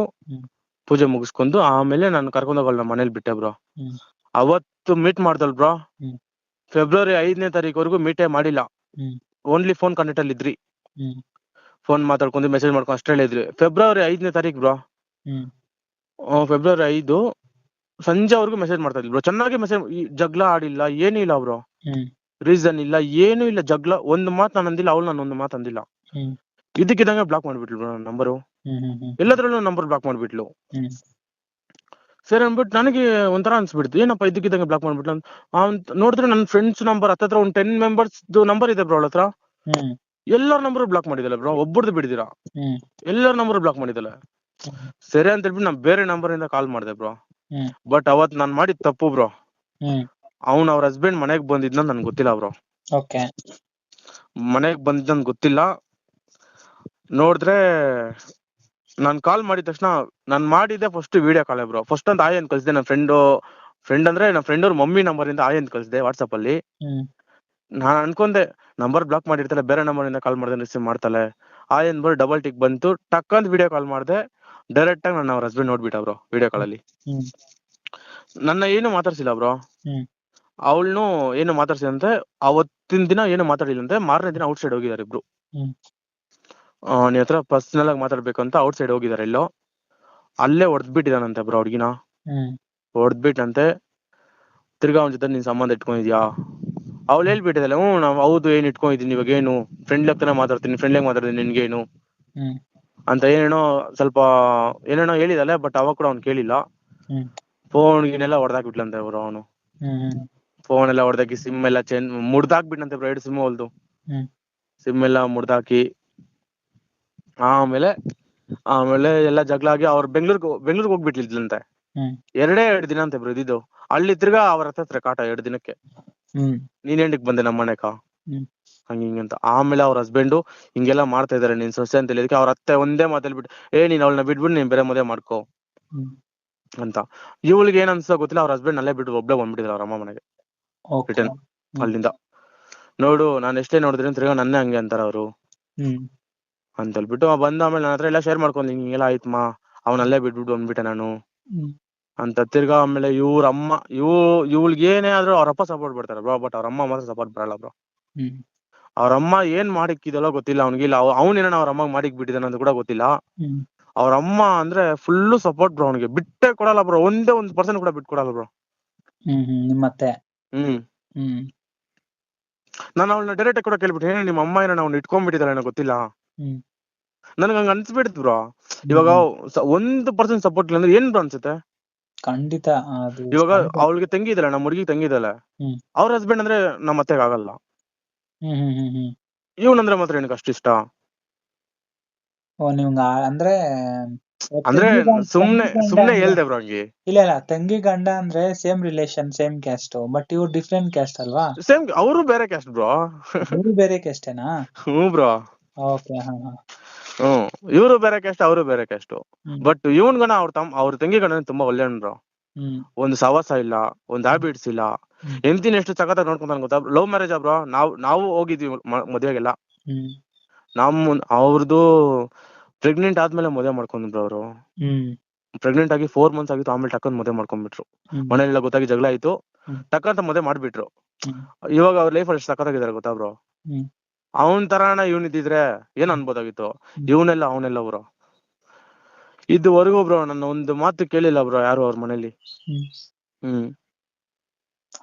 ಪೂಜೆ ಮುಗಿಸ್ಕೊಂಡು ಆಮೇಲೆ ನಾನು ಕರ್ಕೊಂಡ್ ಹೋಗಲ್ಲ ಮನೇಲಿ ಬಿಟ್ಟೆ ಬ್ರೋ. ಅವತ್ತು ಮೀಟ್ ಮಾಡ್ದಲ್ ಬ್ರೋ ಫೆಬ್ರವರಿ ಐದನೇ ತಾರೀಕುವರೆಗೂ ಮೀಟೇ ಮಾಡಿಲ್ಲ. ಓನ್ಲಿ ಫೋನ್ ಕಾಂಟ್ಯಾಕ್ಟ್ ಅಲ್ಲಿ ಇದ್ರಿ. ಫೋನ್ ಮಾತಾಡ್ಕೊಂಡು ಮೆಸೇಜ್ ಮಾಡ್ಕೊಂಡು ಅಷ್ಟೇ ಹೇಳಿದ್ರಿ ಫೆಬ್ರವರಿ ಐದನೇ ತಾರೀಕು ಬ್ರೋ ಫೆಬ್ರವರಿ ಐದು ಸಂಜೆವರೆಗೂ ಮೆಸೇಜ್ ಮಾಡ್ತಾ ಇದ್ರು ಬ್ರೋ ಚೆನ್ನಾಗಿ ಮೆಸೇಜ್ ಜಗಳ ಆಡಿಲ್ಲ ಏನೂ ಇಲ್ಲ ಅವರು ರೀಸನ್ ಇಲ್ಲ ಏನೂ ಇಲ್ಲ ಜಗಳ. ಒಂದ್ ಮಾತು ನಾನು ಅಂದಿಲ್ಲ ಅವ್ಳು ನಾನು ಒಂದು ಮಾತು ಅಂದಿಲ್ಲ. ಇದಕ್ಕಿದಂಗೆ ಬ್ಲಾಕ್ ಮಾಡ್ಬಿಟ್ಲು ನನ್ನ ನಂಬರು. ಎಲ್ಲದ್ರಲ್ಲೂ ನಂಬರ್ ಬ್ಲಾಕ್ ಮಾಡ್ಬಿಟ್ಲು. ಸರಿ ಅಂದ್ಬಿಟ್ಟು ನನಗೆ ಒಂಥರ ಅನ್ಸ್ಬಿಡ್ತು. ಏನಪ್ಪ ಇದಕ್ಕಿದಂಗೆ ಬ್ಲಾಕ್ ಮಾಡ್ಬಿಟ್ಲು ಅಂತ. ನೋಡಿದ್ರೆ ನನ್ನ ಫ್ರೆಂಡ್ಸ್ ನಂಬರ್ ಹತ್ತತ್ರ ಒಂದು ಟೆನ್ ಮೆಂಬರ್ಸ್ ನಂಬರ್ ಇದೆ ಬ್ರೋ ಅವಳ ಹತ್ರ. ಹ್ಮ್. ಎಲ್ಲರ ನಂಬರ್ ಬ್ಲಾಕ್ ಮಾಡಿದಲ್ಲ ಬ್ರೋ ಒಬ್ಬರದ್ದು ಬಿಡಿದಿರಾ? ಎಲ್ಲರ ನಂಬರ್ ಬ್ಲಾಕ್ ಮಾಡಿದಲ್ಲ? ಸರಿ ಅಂತ ಹೇಳ್ಬಿಟ್ಟು ನಾನು ಬೇರೆ ನಂಬರ್ ಇಂದ ಕಾಲ್ ಮಾಡಿದೆ ಬ್ರೋ. ಬಟ್ ಅವತ್ ನಾನ್ ಮಾಡಿದ್ ತಪ್ಪು ಬ್ರೋ ಅವ್ನ್ ಅವ್ರ ಹಸ್ಬೆಂಡ್ ಮನೆಗ್ ಬಂದಿದ್ನ ನನ್ಗೆ ಗೊತ್ತಿಲ್ಲ ಬ್ರೋ ಓಕೆ ಮನೆಗ್ ಬಂದಿದ್ದ ನನ್ಗೆ ಗೊತ್ತಿಲ್ಲ. ನೋಡಿದ್ರೆ ನಾನ್ ಕಾಲ್ ಮಾಡಿದ ತಕ್ಷಣ ನಾನ್ ಮಾಡಿದ್ದೆ first video call bro first ಅಂತ ಆಯ್ ಅಂತ ಕಳ್ಸಿದೆ ನನ್ನ ಫ್ರೆಂಡ್ ಫ್ರೆಂಡ್ ಅಂದ್ರೆ ನನ್ನ ಫ್ರೆಂಡ್ ಅವ್ರ ಮಮ್ಮಿ ನಂಬರ್ ಇಂದ ಆಯ್ ಅಂತ ಕಳ್ಸಿದೆ ವಾಟ್ಸಪ್ ಅಲ್ಲಿ. ನಾನ್ ಅನ್ಕೊಂಡೆ ನಂಬರ್ ಬ್ಲಾಕ್ ಮಾಡಿರ್ತಾರೆ ಬೇರೆ ನಂಬರ್ ಇಂದ ಕಾಲ್ ಮಾಡಿದ್ರೆ ರಿಸೀವ್ ಮಾಡ್ತಾಳೆ. ಆಯ್ ಬರ್ ಡಬಲ್ ಟಿಕ್ ಬಂತು ಟಕ್ ಅಂತ ವಿಡಿಯೋ ಕಾಲ್ ಮಾಡಿದೆ. ಡೈರೆಕ್ಟ್ ಆಗಿ ನನ್ನ ಅವ್ರ ಹಸ್ಬೆಂಡ್ ನೋಡ್ಬಿಟ್ಟ ಬ್ರೋ ವಿಡಿಯೋ ಕಾಲ್ ಅಲ್ಲಿ. ನನ್ನ ಏನು ಮಾತಾಡ್ಸಿಲ್ಲ ಬ್ರೋ ಹ್ಮ್. ಅವಳನ್ನು ಏನು ಮಾತಾಡ್ಸಿದಂತೆ ಅವತ್ತಿನ ದಿನ ಏನು ಮಾತಾಡಿಲ್ಲಂತೆ ಮಾರನೇ ದಿನ ಔಟ್ ಸೈಡ್ ಹೋಗಿದ್ದಾರೆ ಇಬ್ರು. ನೀವ್ ಹತ್ರ ಪರ್ಸನಲ್ ಆಗಿ ಮಾತಾಡ್ಬೇಕು ಅಂತ ಔಟ್ ಸೈಡ್ ಹೋಗಿದ್ದಾರೆ ಎಲ್ಲೋ. ಅಲ್ಲೇ ಹೊಡೆದ್ಬಿಟ್ಟಿದಾನಂತೆ ಬ್ರೋ ಹುಡ್ಗಿನ ಹೊಡೆದ್ಬಿಟ್ಟಂತೆ ತಿರ್ಗಾ ಅವನ ಜೊತೆ ನೀನ್ ಸಂಬಂಧ ಇಟ್ಕೊಂಡಿದ್ಯಾ? ಅವ್ಳು ಹೇಳ್ಬಿಟ್ಟಿದ್ದಾಳೆ ಹ್ಞೂ ನಾವು ಹೌದು ಏನ್ ಇಟ್ಕೊಂಡಿದ್ದೀನಿ ಇವಾಗ ಏನು ಫ್ರೆಂಡ್ಲಿ ಆಗ್ತಾನೆ ಮಾತಾಡ್ತೀನಿ ಫ್ರೆಂಡ್ಲಿ ಮಾತಾಡ್ತೀನಿ ನಿನ್ಗೇನು. ಅಂತ ಏನೇನೋ ಸ್ವಲ್ಪ ಏನೇನೋ ಹೇಳಿದಲ್ಲ ಬಟ್ ಅವಾಗ ಕೂಡ ಅವ್ನು ಕೇಳಿಲ್ಲ. ಫೋನ್ ಗಿನೆಲ್ಲ ಹೊಡೆದಾಕ್ಬಿಟ್ಲಂತೆ ಅವರು ಅವನು. ಫೋನ್ ಎಲ್ಲ ಹೊಡೆದಾಕಿ ಸಿಮ್ ಎಲ್ಲ ಚೇಂಜ್ ಮುಡ್ದಾಕ್ಬಿಟ್ಟಂತೆ ಎರಡು ಸಿಮ್ ಹೊಲ್ದು ಸಿಮ್ ಎಲ್ಲ ಮುಡ್ದಾಕಿ ಆಮೇಲೆ ಆಮೇಲೆ ಎಲ್ಲ ಜಗಳ ಆಗಿ ಅವ್ರು ಬೆಂಗ್ಳೂರ್ಗ್ ಬೆಂಗ್ಳೂರ್ಗೆ ಹೋಗ್ಬಿಟ್ಲಿದ್ಲಂತೆ. ಎರಡೇ ಎರಡು ದಿನ ಅಂತೆ ಬ್ರದಿದ್ದು ಇದ್ದಿದ್ದು. ಅಲ್ಲಿ ತಿರ್ಗಾ ಅವ್ರ ಹತ್ರ ಕಾಟ ಎರಡು ದಿನಕ್ಕೆ. ನೀನ್ ಏನಕ್ಕೆ ಬಂದೆ ನಮ್ಮ ಮನೆಕ. ಹಂಗ ಅಂತ. ಆಮೇಲೆ ಅವ್ರ ಹಸ್ಬೆಂಡು ಹಿಂಗೆಲ್ಲ ಮಾಡ್ತಾ ಇದಾರೆ ನಿನ್ ಸೊಸೆ ಅಂತ ಹೇಳಿದಕ್ಕೆ ಅವ್ರ ಅತ್ತೆ ಒಂದೇ ಮಾತಲ್ಲಿ ಬಿಟ್ಟು ಏ ನೀನ್ ಅವಳನ್ನ ಬಿಟ್ಬಿಟ್ಟು ನೀನ್ ಬೇರೆ ಮದುವೆ ಮಾಡ್ಕೋ. ಅಂತ. ಇವಳಿಗೆ ಏನ್ ಅನ್ಸೋ ಗೊತ್ತಿಲ್ಲ ಅವ್ರ ಹಸ್ಬೆಂಡ್ ಅಲ್ಲೇ ಬಿಟ್ಟು ಒಬ್ಳೆ ಬಂದ್ಬಿಟ್ಟಿದ್ರು ಅವ್ರ ಅಮ್ಮ ಮನೆಗೆ. ರಿಟರ್ನ್ ಅಲ್ಲಿಂದ. ನೋಡು ನಾನು ಎಷ್ಟೇ ನೋಡಿದ್ರೆ ತಿರ್ಗಾ ನನ್ನೇ ಹಂಗೆ ಅಂತಾರ ಅವರು. ಅಂತ ಹೇಳ್ಬಿಟ್ಟು ಬಂದ ಆಮೇಲೆ ನನ್ನ ಹತ್ರ ಎಲ್ಲ ಶೇರ್ ಮಾಡ್ಕೊಂಡು ಹಿಂಗೆಲ್ಲ ಆಯ್ತಮ್ಮ ಅವನಲ್ಲೇ ಬಿಟ್ಬಿಟ್ಟು ಬಂದ್ಬಿಟ್ಟೆ ನಾನು. ಅಂತ ತಿರ್ಗಾ ಆಮೇಲೆ ಇವ್ರ ಅಮ್ಮ ಇವ್ ಇವಳಿಗೆ ಏನೇ ಆದ್ರೂ ಅವ್ರ ಅಪ್ಪ ಸಪೋರ್ಟ್ ಬರ್ತಾರೆ ಬ್ರೋ ಬಟ್ ಅವ್ರ ಅಮ್ಮ ಮಾತ್ರ ಸಪೋರ್ಟ್ ಬರಲ್ಲ ಬ್ರೋ ಹ್ಮ್. ಅವ್ರ ಅಮ್ಮ ಏನ್ ಮಾಡಿಕ್ಕಿದಲ್ಲೋ ಗೊತ್ತಿಲ್ಲ ಅವ್ನಿಗೆ ಇಲ್ಲ ಅವನೇನ ಅವ್ರ ಅಮ್ಮಗೆ ಮಾಡಿಕ್ ಬಿಟ್ಟಿದ್ದಾನೆ ಅಂತ ಕೂಡ ಗೊತ್ತಿಲ್ಲ. ಅವ್ರ ಅಮ್ಮ ಅಂದ್ರೆ ಫುಲ್ ಸಪೋರ್ಟ್ ಬ್ರೋ ಅವ್ನಿಗೆ. ಬಿಟ್ಟೆ ಕೊಡಲ್ಲ ಬ್ರೋ ಒಂದೇ ಒಂದ್ ಪರ್ಸೆಂಟ್ ಕೂಡ ಬಿಟ್ ಕೊಡಲ್ಲ ಬ್ರೋ ಹ್ಮ್ ಹ್ಮ್ ನಾನು ಅವಳನ್ನ ಡೈರೆಕ್ಟ್ ಕೂಡ ಕೇಳ್ಬಿಟ್ಟು ಏನ ನಿಮ್ಮ ಅಮ್ಮ ಏನೋ ಅವ್ನ ಇಟ್ಕೊಂಡ್ಬಿಟ್ಟಿದ್ದಾಳೆ ಏನೋ ಗೊತ್ತಿಲ್ಲ. ನನಗೆ ಹಂಗ ಅನ್ಸ್ಬಿಡ್ತು ಬ್ರೋ ಇವಾಗ ಒಂದ್ ಪರ್ಸೆಂಟ್ ಸಪೋರ್ಟ್ ಇಲ್ಲ ಅಂದ್ರೆ ಏನ್ ಬ್ರೋ ಅನ್ಸುತ್ತೆ? ಖಂಡಿತ ಇವಾಗ ಅವಳಿಗೆ ತಂಗಿ ಇದ್ದಾಳೆ ನಮ್ಮ ಹುಡುಗಿ ತಂಗಿ ಇದ್ದಾಳೆ ಹ್ಮ್. ಅವ್ರ ಹಸ್ಬೆಂಡ್ ಅಂದ್ರೆ ನಮ್ಮ ಅತ್ತೆಗೆ ಆಗಲ್ಲ. ಇವನಂದ್ರೆ ಮಾತ್ರ ಏನಕ್ಕೆ ಅಷ್ಟು ಇಷ್ಟ? ಓ ನಿಮ್ಗ ಅಂದ್ರೆ ಅಂದ್ರೆ ಸುಮ್ನೆ ಸುಮ್ನೆ ಹೇಳ್ದೆ ಬ್ರೋ ಹಂಗೆ. ಇಲ್ಲ ಇಲ್ಲ ತಂಗಿ ಗಂಡ ಅಂದ್ರೆ same relation same caste but ಇವ್ರು ಡಿಫ್ರೆಂಟ್ ಕ್ಯಾಸ್ಟ್ ಅಲ್ವಾ? ಸೇಮ್ ಅವರು ಬೇರೆ ಕ್ಯಾಸ್ಟ್ ಬ್ರೋ. ಇವ್ರು ಬೇರೆ ಕ್ಯಾಸ್ಟೇನಾ? ಹ್ಞೂ ಬ್ರೋ. ಓಕೆ ಹಾ ಹಾ. ಹ್ಮ್ ಇವರು ಬೇರೆ ಕ್ಯಾಸ್ಟ್ ಅವರು ಬೇರೆ ಕ್ಯಾಸ್ಟ್. ಬಟ್ ಇವನ್ ಗಣ ಅವ್ರ ತಮ್ಮ ಅವ್ರ ತಂಗಿ ಗಣ ತುಂಬಾ ಹ್ಮ್. ಒಂದು ಸವಾಸ ಇಲ್ಲ ಒಂದ್ ಹ್ಯಾಬಿಟ್ಸ್ ಇಲ್ಲ. ಹೆಂಡತಿನ ಎಷ್ಟು ಸಖತ್ತಾಗಿ ನೋಡ್ಕೊಂತಾನೆ ಗೊತ್ತಾ? ಲವ್ ಮ್ಯಾರೇಜ್ ಬ್ರೋ ನಾವ್ ನಾವು ಹೋಗಿದ್ವಿ ಮದುವೆಗೆಲ್ಲ. ನಮ್ಮ ಅವ್ರದ್ದು ಪ್ರೆಗ್ನೆಂಟ್ ಆದ್ಮೇಲೆ ಮದುವೆ ಮಾಡ್ಕೊಂಡ್ರು ಅವರು. ಪ್ರೆಗ್ನೆಂಟ್ ಆಗಿ ಫೋರ್ ಮಂತ್ಸ್ ಆಗಿತ್ತು ಆಮೇಲೆ ಟಕ್ಕನ್ ಮದುವೆ ಮಾಡ್ಕೊಂಡ್ಬಿಟ್ರು ಮನೆಯಲ್ಲ ಗೊತ್ತಾಗಿ ಜಗಳ ಆಯ್ತು. ಟಕ್ಕಂತ ಮದುವೆ ಮಾಡ್ಬಿಟ್ರು. ಇವಾಗ ಅವ್ರ ಲೈಫ್ ಅಲ್ಲಿ ಸಖತ್ತಾಗಿದ್ದಾರೆ ಗೊತ್ತಾ ಬ್ರೋ. ಅವನ್ ತರಾನ ಇವ್ನ್ ಇದ್ದಿದ್ರೆ ಏನ್ ಅನ್ಬೋದಾಗಿತ್ತು. ಇವನೆಲ್ಲ ಅವನೆಲ್ಲ ಬ್ರೋ ಇದುವರೆಗೂ ಬ್ರೋ ನನ್ನ ಒಂದು ಮಾತು ಕೇಳಿಲ್ಲ ಬ್ರೋ ಯಾರು ಅವ್ರ ಮನೇಲಿ? ಹ್ಮ್.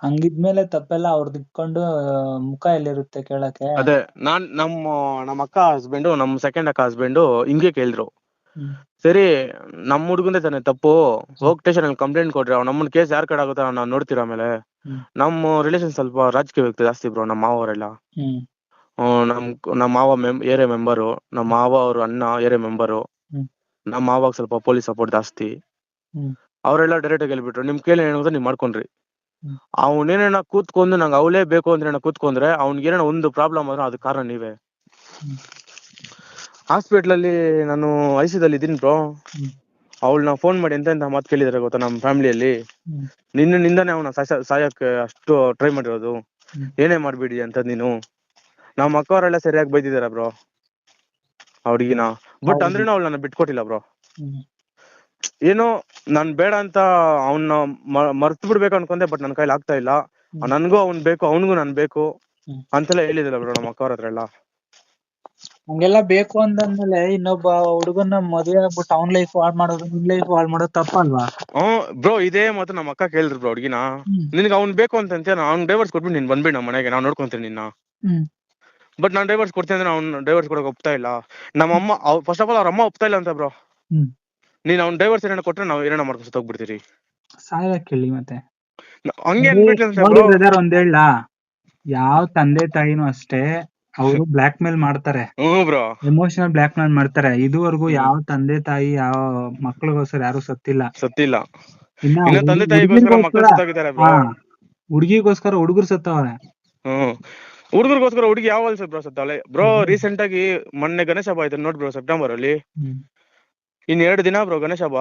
ಹಂಗಿದ್ಮೇಲೆ ತಪ್ಪೆಲ್ಲ ಅವ್ರದ್ದು ಇಟ್ಕೊಂಡು ಮುಖ ಎಲ್ಲಿರುತ್ತೆ ಕೇಳಕ್ಕೆ ಅದೇ ನಾನ್ ನಮ್ಮ ನಮ್ಮ ಅಕ್ಕ ಹಸ್ಬೆಂಡು ನಮ್ ಸೆಕೆಂಡ್ ಅಕ್ಕ ಹಸ್ಬೆಂಡು ಹಿಂಗೆ ಕೇಳಿದ್ರು ಸರಿ ನಮ್ಮ ಹುಡುಗಂದೆ ತಾನೆ ತಪ್ಪು ಹೋಗ್ ಸ್ಟೇಷನ್ ಅಲ್ಲಿ ಕಂಪ್ಲೇಂಟ್ ಕೊಡ್ರಿ ಅವ್ನು ನಮ್ಮನ್ ಕೇಸ್ ಯಾರ್ ಕಡೆ ಆಗುತ್ತಾ ನಾವ್ ನೋಡ್ತೀರ ಆಮೇಲೆ. ನಮ್ಮ ರಿಲೇಷನ್ ಸ್ವಲ್ಪ ರಾಜಕೀಯ ವ್ಯಕ್ತಿ ಜಾಸ್ತಿ ಬ್ರೋ ನಮ್ಮ ಮಾವರೆಲ್ಲ ನಮ್ ನಮ್ಮ ಮಾವ ಮೆಂ ಏರಿಯಾ ಮೆಂಬರು ನಮ್ಮ ಮಾವ ಅವ್ರ ಅಣ್ಣ ಏರಿಯಾ ಮೆಂಬರು. ನಮ್ಮ ಮಾವಾಗ ಸ್ವಲ್ಪ ಪೊಲೀಸ್ ಸಪೋರ್ಟ್ ಜಾಸ್ತಿ. ಅವರೆಲ್ಲ ಡೈರೆಕ್ಟ್ ಆಗಿ ಹೇಳ್ಬಿಟ್ರು ನಿಮ್ ಕೇಳಿ ಏನಾಗುತ್ತೆ ನೀವ್ ಮಾಡ್ಕೊಂಡ್ರಿ. ಅವನೇನ ಕೂತ್ಕೊಂಡು ನಂಗೆ ಅವಳೇ ಬೇಕು ಅಂದ್ರೆ ಕೂತ್ಕೊಂಡ್ರೆ ಅವ್ನಿಗೆ ಏನೋ ಒಂದು ಪ್ರಾಬ್ಲಮ್ ಆದ್ರೆ ಅದಕ್ಕೆ ಕಾರಣ ನೀವೇ. ಹಾಸ್ಪಿಟಲ್ ಅಲ್ಲಿ ನಾನು ಐಸಿದಲ್ಲಿ ಇದೀನಿ ಬ್ರೋ. ಅವಳನ್ನ ಫೋನ್ ಮಾಡಿ ಎಂತ ಎಂತ ಮಾತು ಕೇಳಿದಾರೆ ಗೊತ್ತಾ ನಮ್ಮ ಫ್ಯಾಮಿಲಿಯಲ್ಲಿ ನಿನ್ನ ನಿಂದಾನೆ ಅವನ ಸಾಯಕ್ಕೆ ಅಷ್ಟು ಟ್ರೈ ಮಾಡಿರೋದು. ಏನೇ ಮಾಡ್ಬಿಡಿ ಅಂತ ನೀನು. ನಮ್ಮ ಅಕ್ಕವರೆಲ್ಲ ಸರಿಯಾಗಿ ಬೈದಿದಾರ ಬ್ರೋ ಅವ್ರಿಗಿನ. ಬಟ್ ಹೌದು. ಅಂದ್ರೇನು ಅವಳು ನನ್ನ ಬಿಟ್ಕೊಟ್ಟಿಲ್ಲ ಬ್ರೋ. ಏನೋ ನಾನ್ ಬೇಡ ಅಂತ ಅವನ್ನ ಮರ್ತು ಬಿಡ್ಬೇಕು ಅನ್ಕೊಂಡೆ ಬಟ್ ನನ್ನ ಕೈಲಿ ಆಗ್ತಾ ಇಲ್ಲ. ನನ್ಗೂ ಅವ್ನ್ ಬೇಕು ಅವನಿಗೂ ನಾನ್ ಬೇಕು. ಅಂತೆಲ್ಲ ಹೇಳಿದಿಲ್ಲ ಬ್ರೋ ನಮ್ಮ ಅಕ್ಕವ್ರ ಹತ್ರ ಎಲ್ಲ. ಹಂಗೆಲ್ಲ ಬೇಕು ಅಂದ್ಮೇಲೆ ಇನ್ನೊಬ್ಬ ಹುಡುಗನ ಮದುವೆ ಆಗ್ಬಿಟ್ಟು ಅವ್ನ್ ಲೈಫ್ ಹಾಳ್ ಮಾಡೋದು ನಿನ್ ಲೈಫ್ ಹಾಳ್ ಮಾಡೋದು ತಪ್ಪಲ್ವಾ? ಹ್ಮ್ ಬ್ರೋ ಇದೇ ಮಾತು ನಮ್ಮ ಅಕ್ಕ ಕೇಳಿದ್ರು ಬ್ರೋ ಹುಡುಗಿನ. ನಿನಗೆ ಅವ್ನ್ ಬೇಕು ಅಂತ ಅಂತೀಯ? ಅವ್ನ್ ಡೈವರ್ಸ್ ಕೊಟ್ಬಿಟ್ಟು ನೀನ್ ಬಂದ್ಬಿಡ್ ನಮ್ಮ ಮನೆಗೆ ನಾವ್ ನೋಡ್ಕೊಂತೀನಿ ನಿನ್ನ. ಬಟ್ ನಾನ್ ಡೈವರ್ಸ್ ಕೊಡ್ತೀನಿ ಅಂದ್ರೆ ಅವ್ನ್ ಡೈವರ್ಸ್ ಕೊಡಕ್ ಒಪ್ತಾ ಇಲ್ಲ. ನಮ್ಮ ಅಮ್ಮ ಫಸ್ಟ್ ಆಫ್ ಆಲ್ ಅವ್ರ ಅಮ್ಮ ಒಪ್ತಾ ಇಲ್ಲ ಅಂತ ಬ್ರೋ. ನೀನ್ ಅವ್ನ್ ಡೈವರ್ಸ್ ಏನಾರ ಕೊಟ್ರೆ ನಾವ್ ಏನಾರ ಮಾಡ್ಕೊಂಡು ಹೋಗ್ಬಿಡ್ತೀರಿ ಸಾಯಕ್ ಕೇಳಿ ಮತ್ತೆ ಹಂಗೆ ಬ್ರದರ್ ಒಂದ್ ಹೇಳ. ಯಾವ ತಂದೆ ತಾಯಿನೂ ಅಷ್ಟೇ ಅವರು ಬ್ಲಾಕ್ ಮೇಲ್ ಮಾಡ್ತಾರೆ ಎಮೋಷನಲ್ ಬ್ಲಾಕ್ ಮೇಲ್ ಮಾಡ್ತಾರೆ. ಇದುವರೆಗೂ ಯಾವ ತಂದೆ ತಾಯಿ ಯಾವ ಮಕ್ಳಿಗೋಸ್ಕರ ಯಾರು ಸತ್ತಿಲ್ಲ. ಸತ್ತಿಲ್ಲ. ತಂದೆ ಹುಡ್ಗಿಗೋಸ್ಕರ ಹುಡುಗರು ಸತ್ತವ್ರೆ. ಹುಡುಗರಿಗೋಸ್ಕರ ಹುಡುಗಿ ಯಾವ ಸತ್ತಾಳೆ ಬ್ರೋ ರೀಸೆಂಟ್ ಆಗಿ ಮೊನ್ನೆ ಗಣೇಶ ಹಬ್ಬ ಆಯ್ತು ನೋಡ್ ಬ್ರೋ ಸೆಪ್ಟೆಂಬರ್ ಅಲ್ಲಿ. ಇನ್ ಎರಡು ದಿನ ಬ್ರೋ ಗಣೇಶ ಹಬ್ಬ.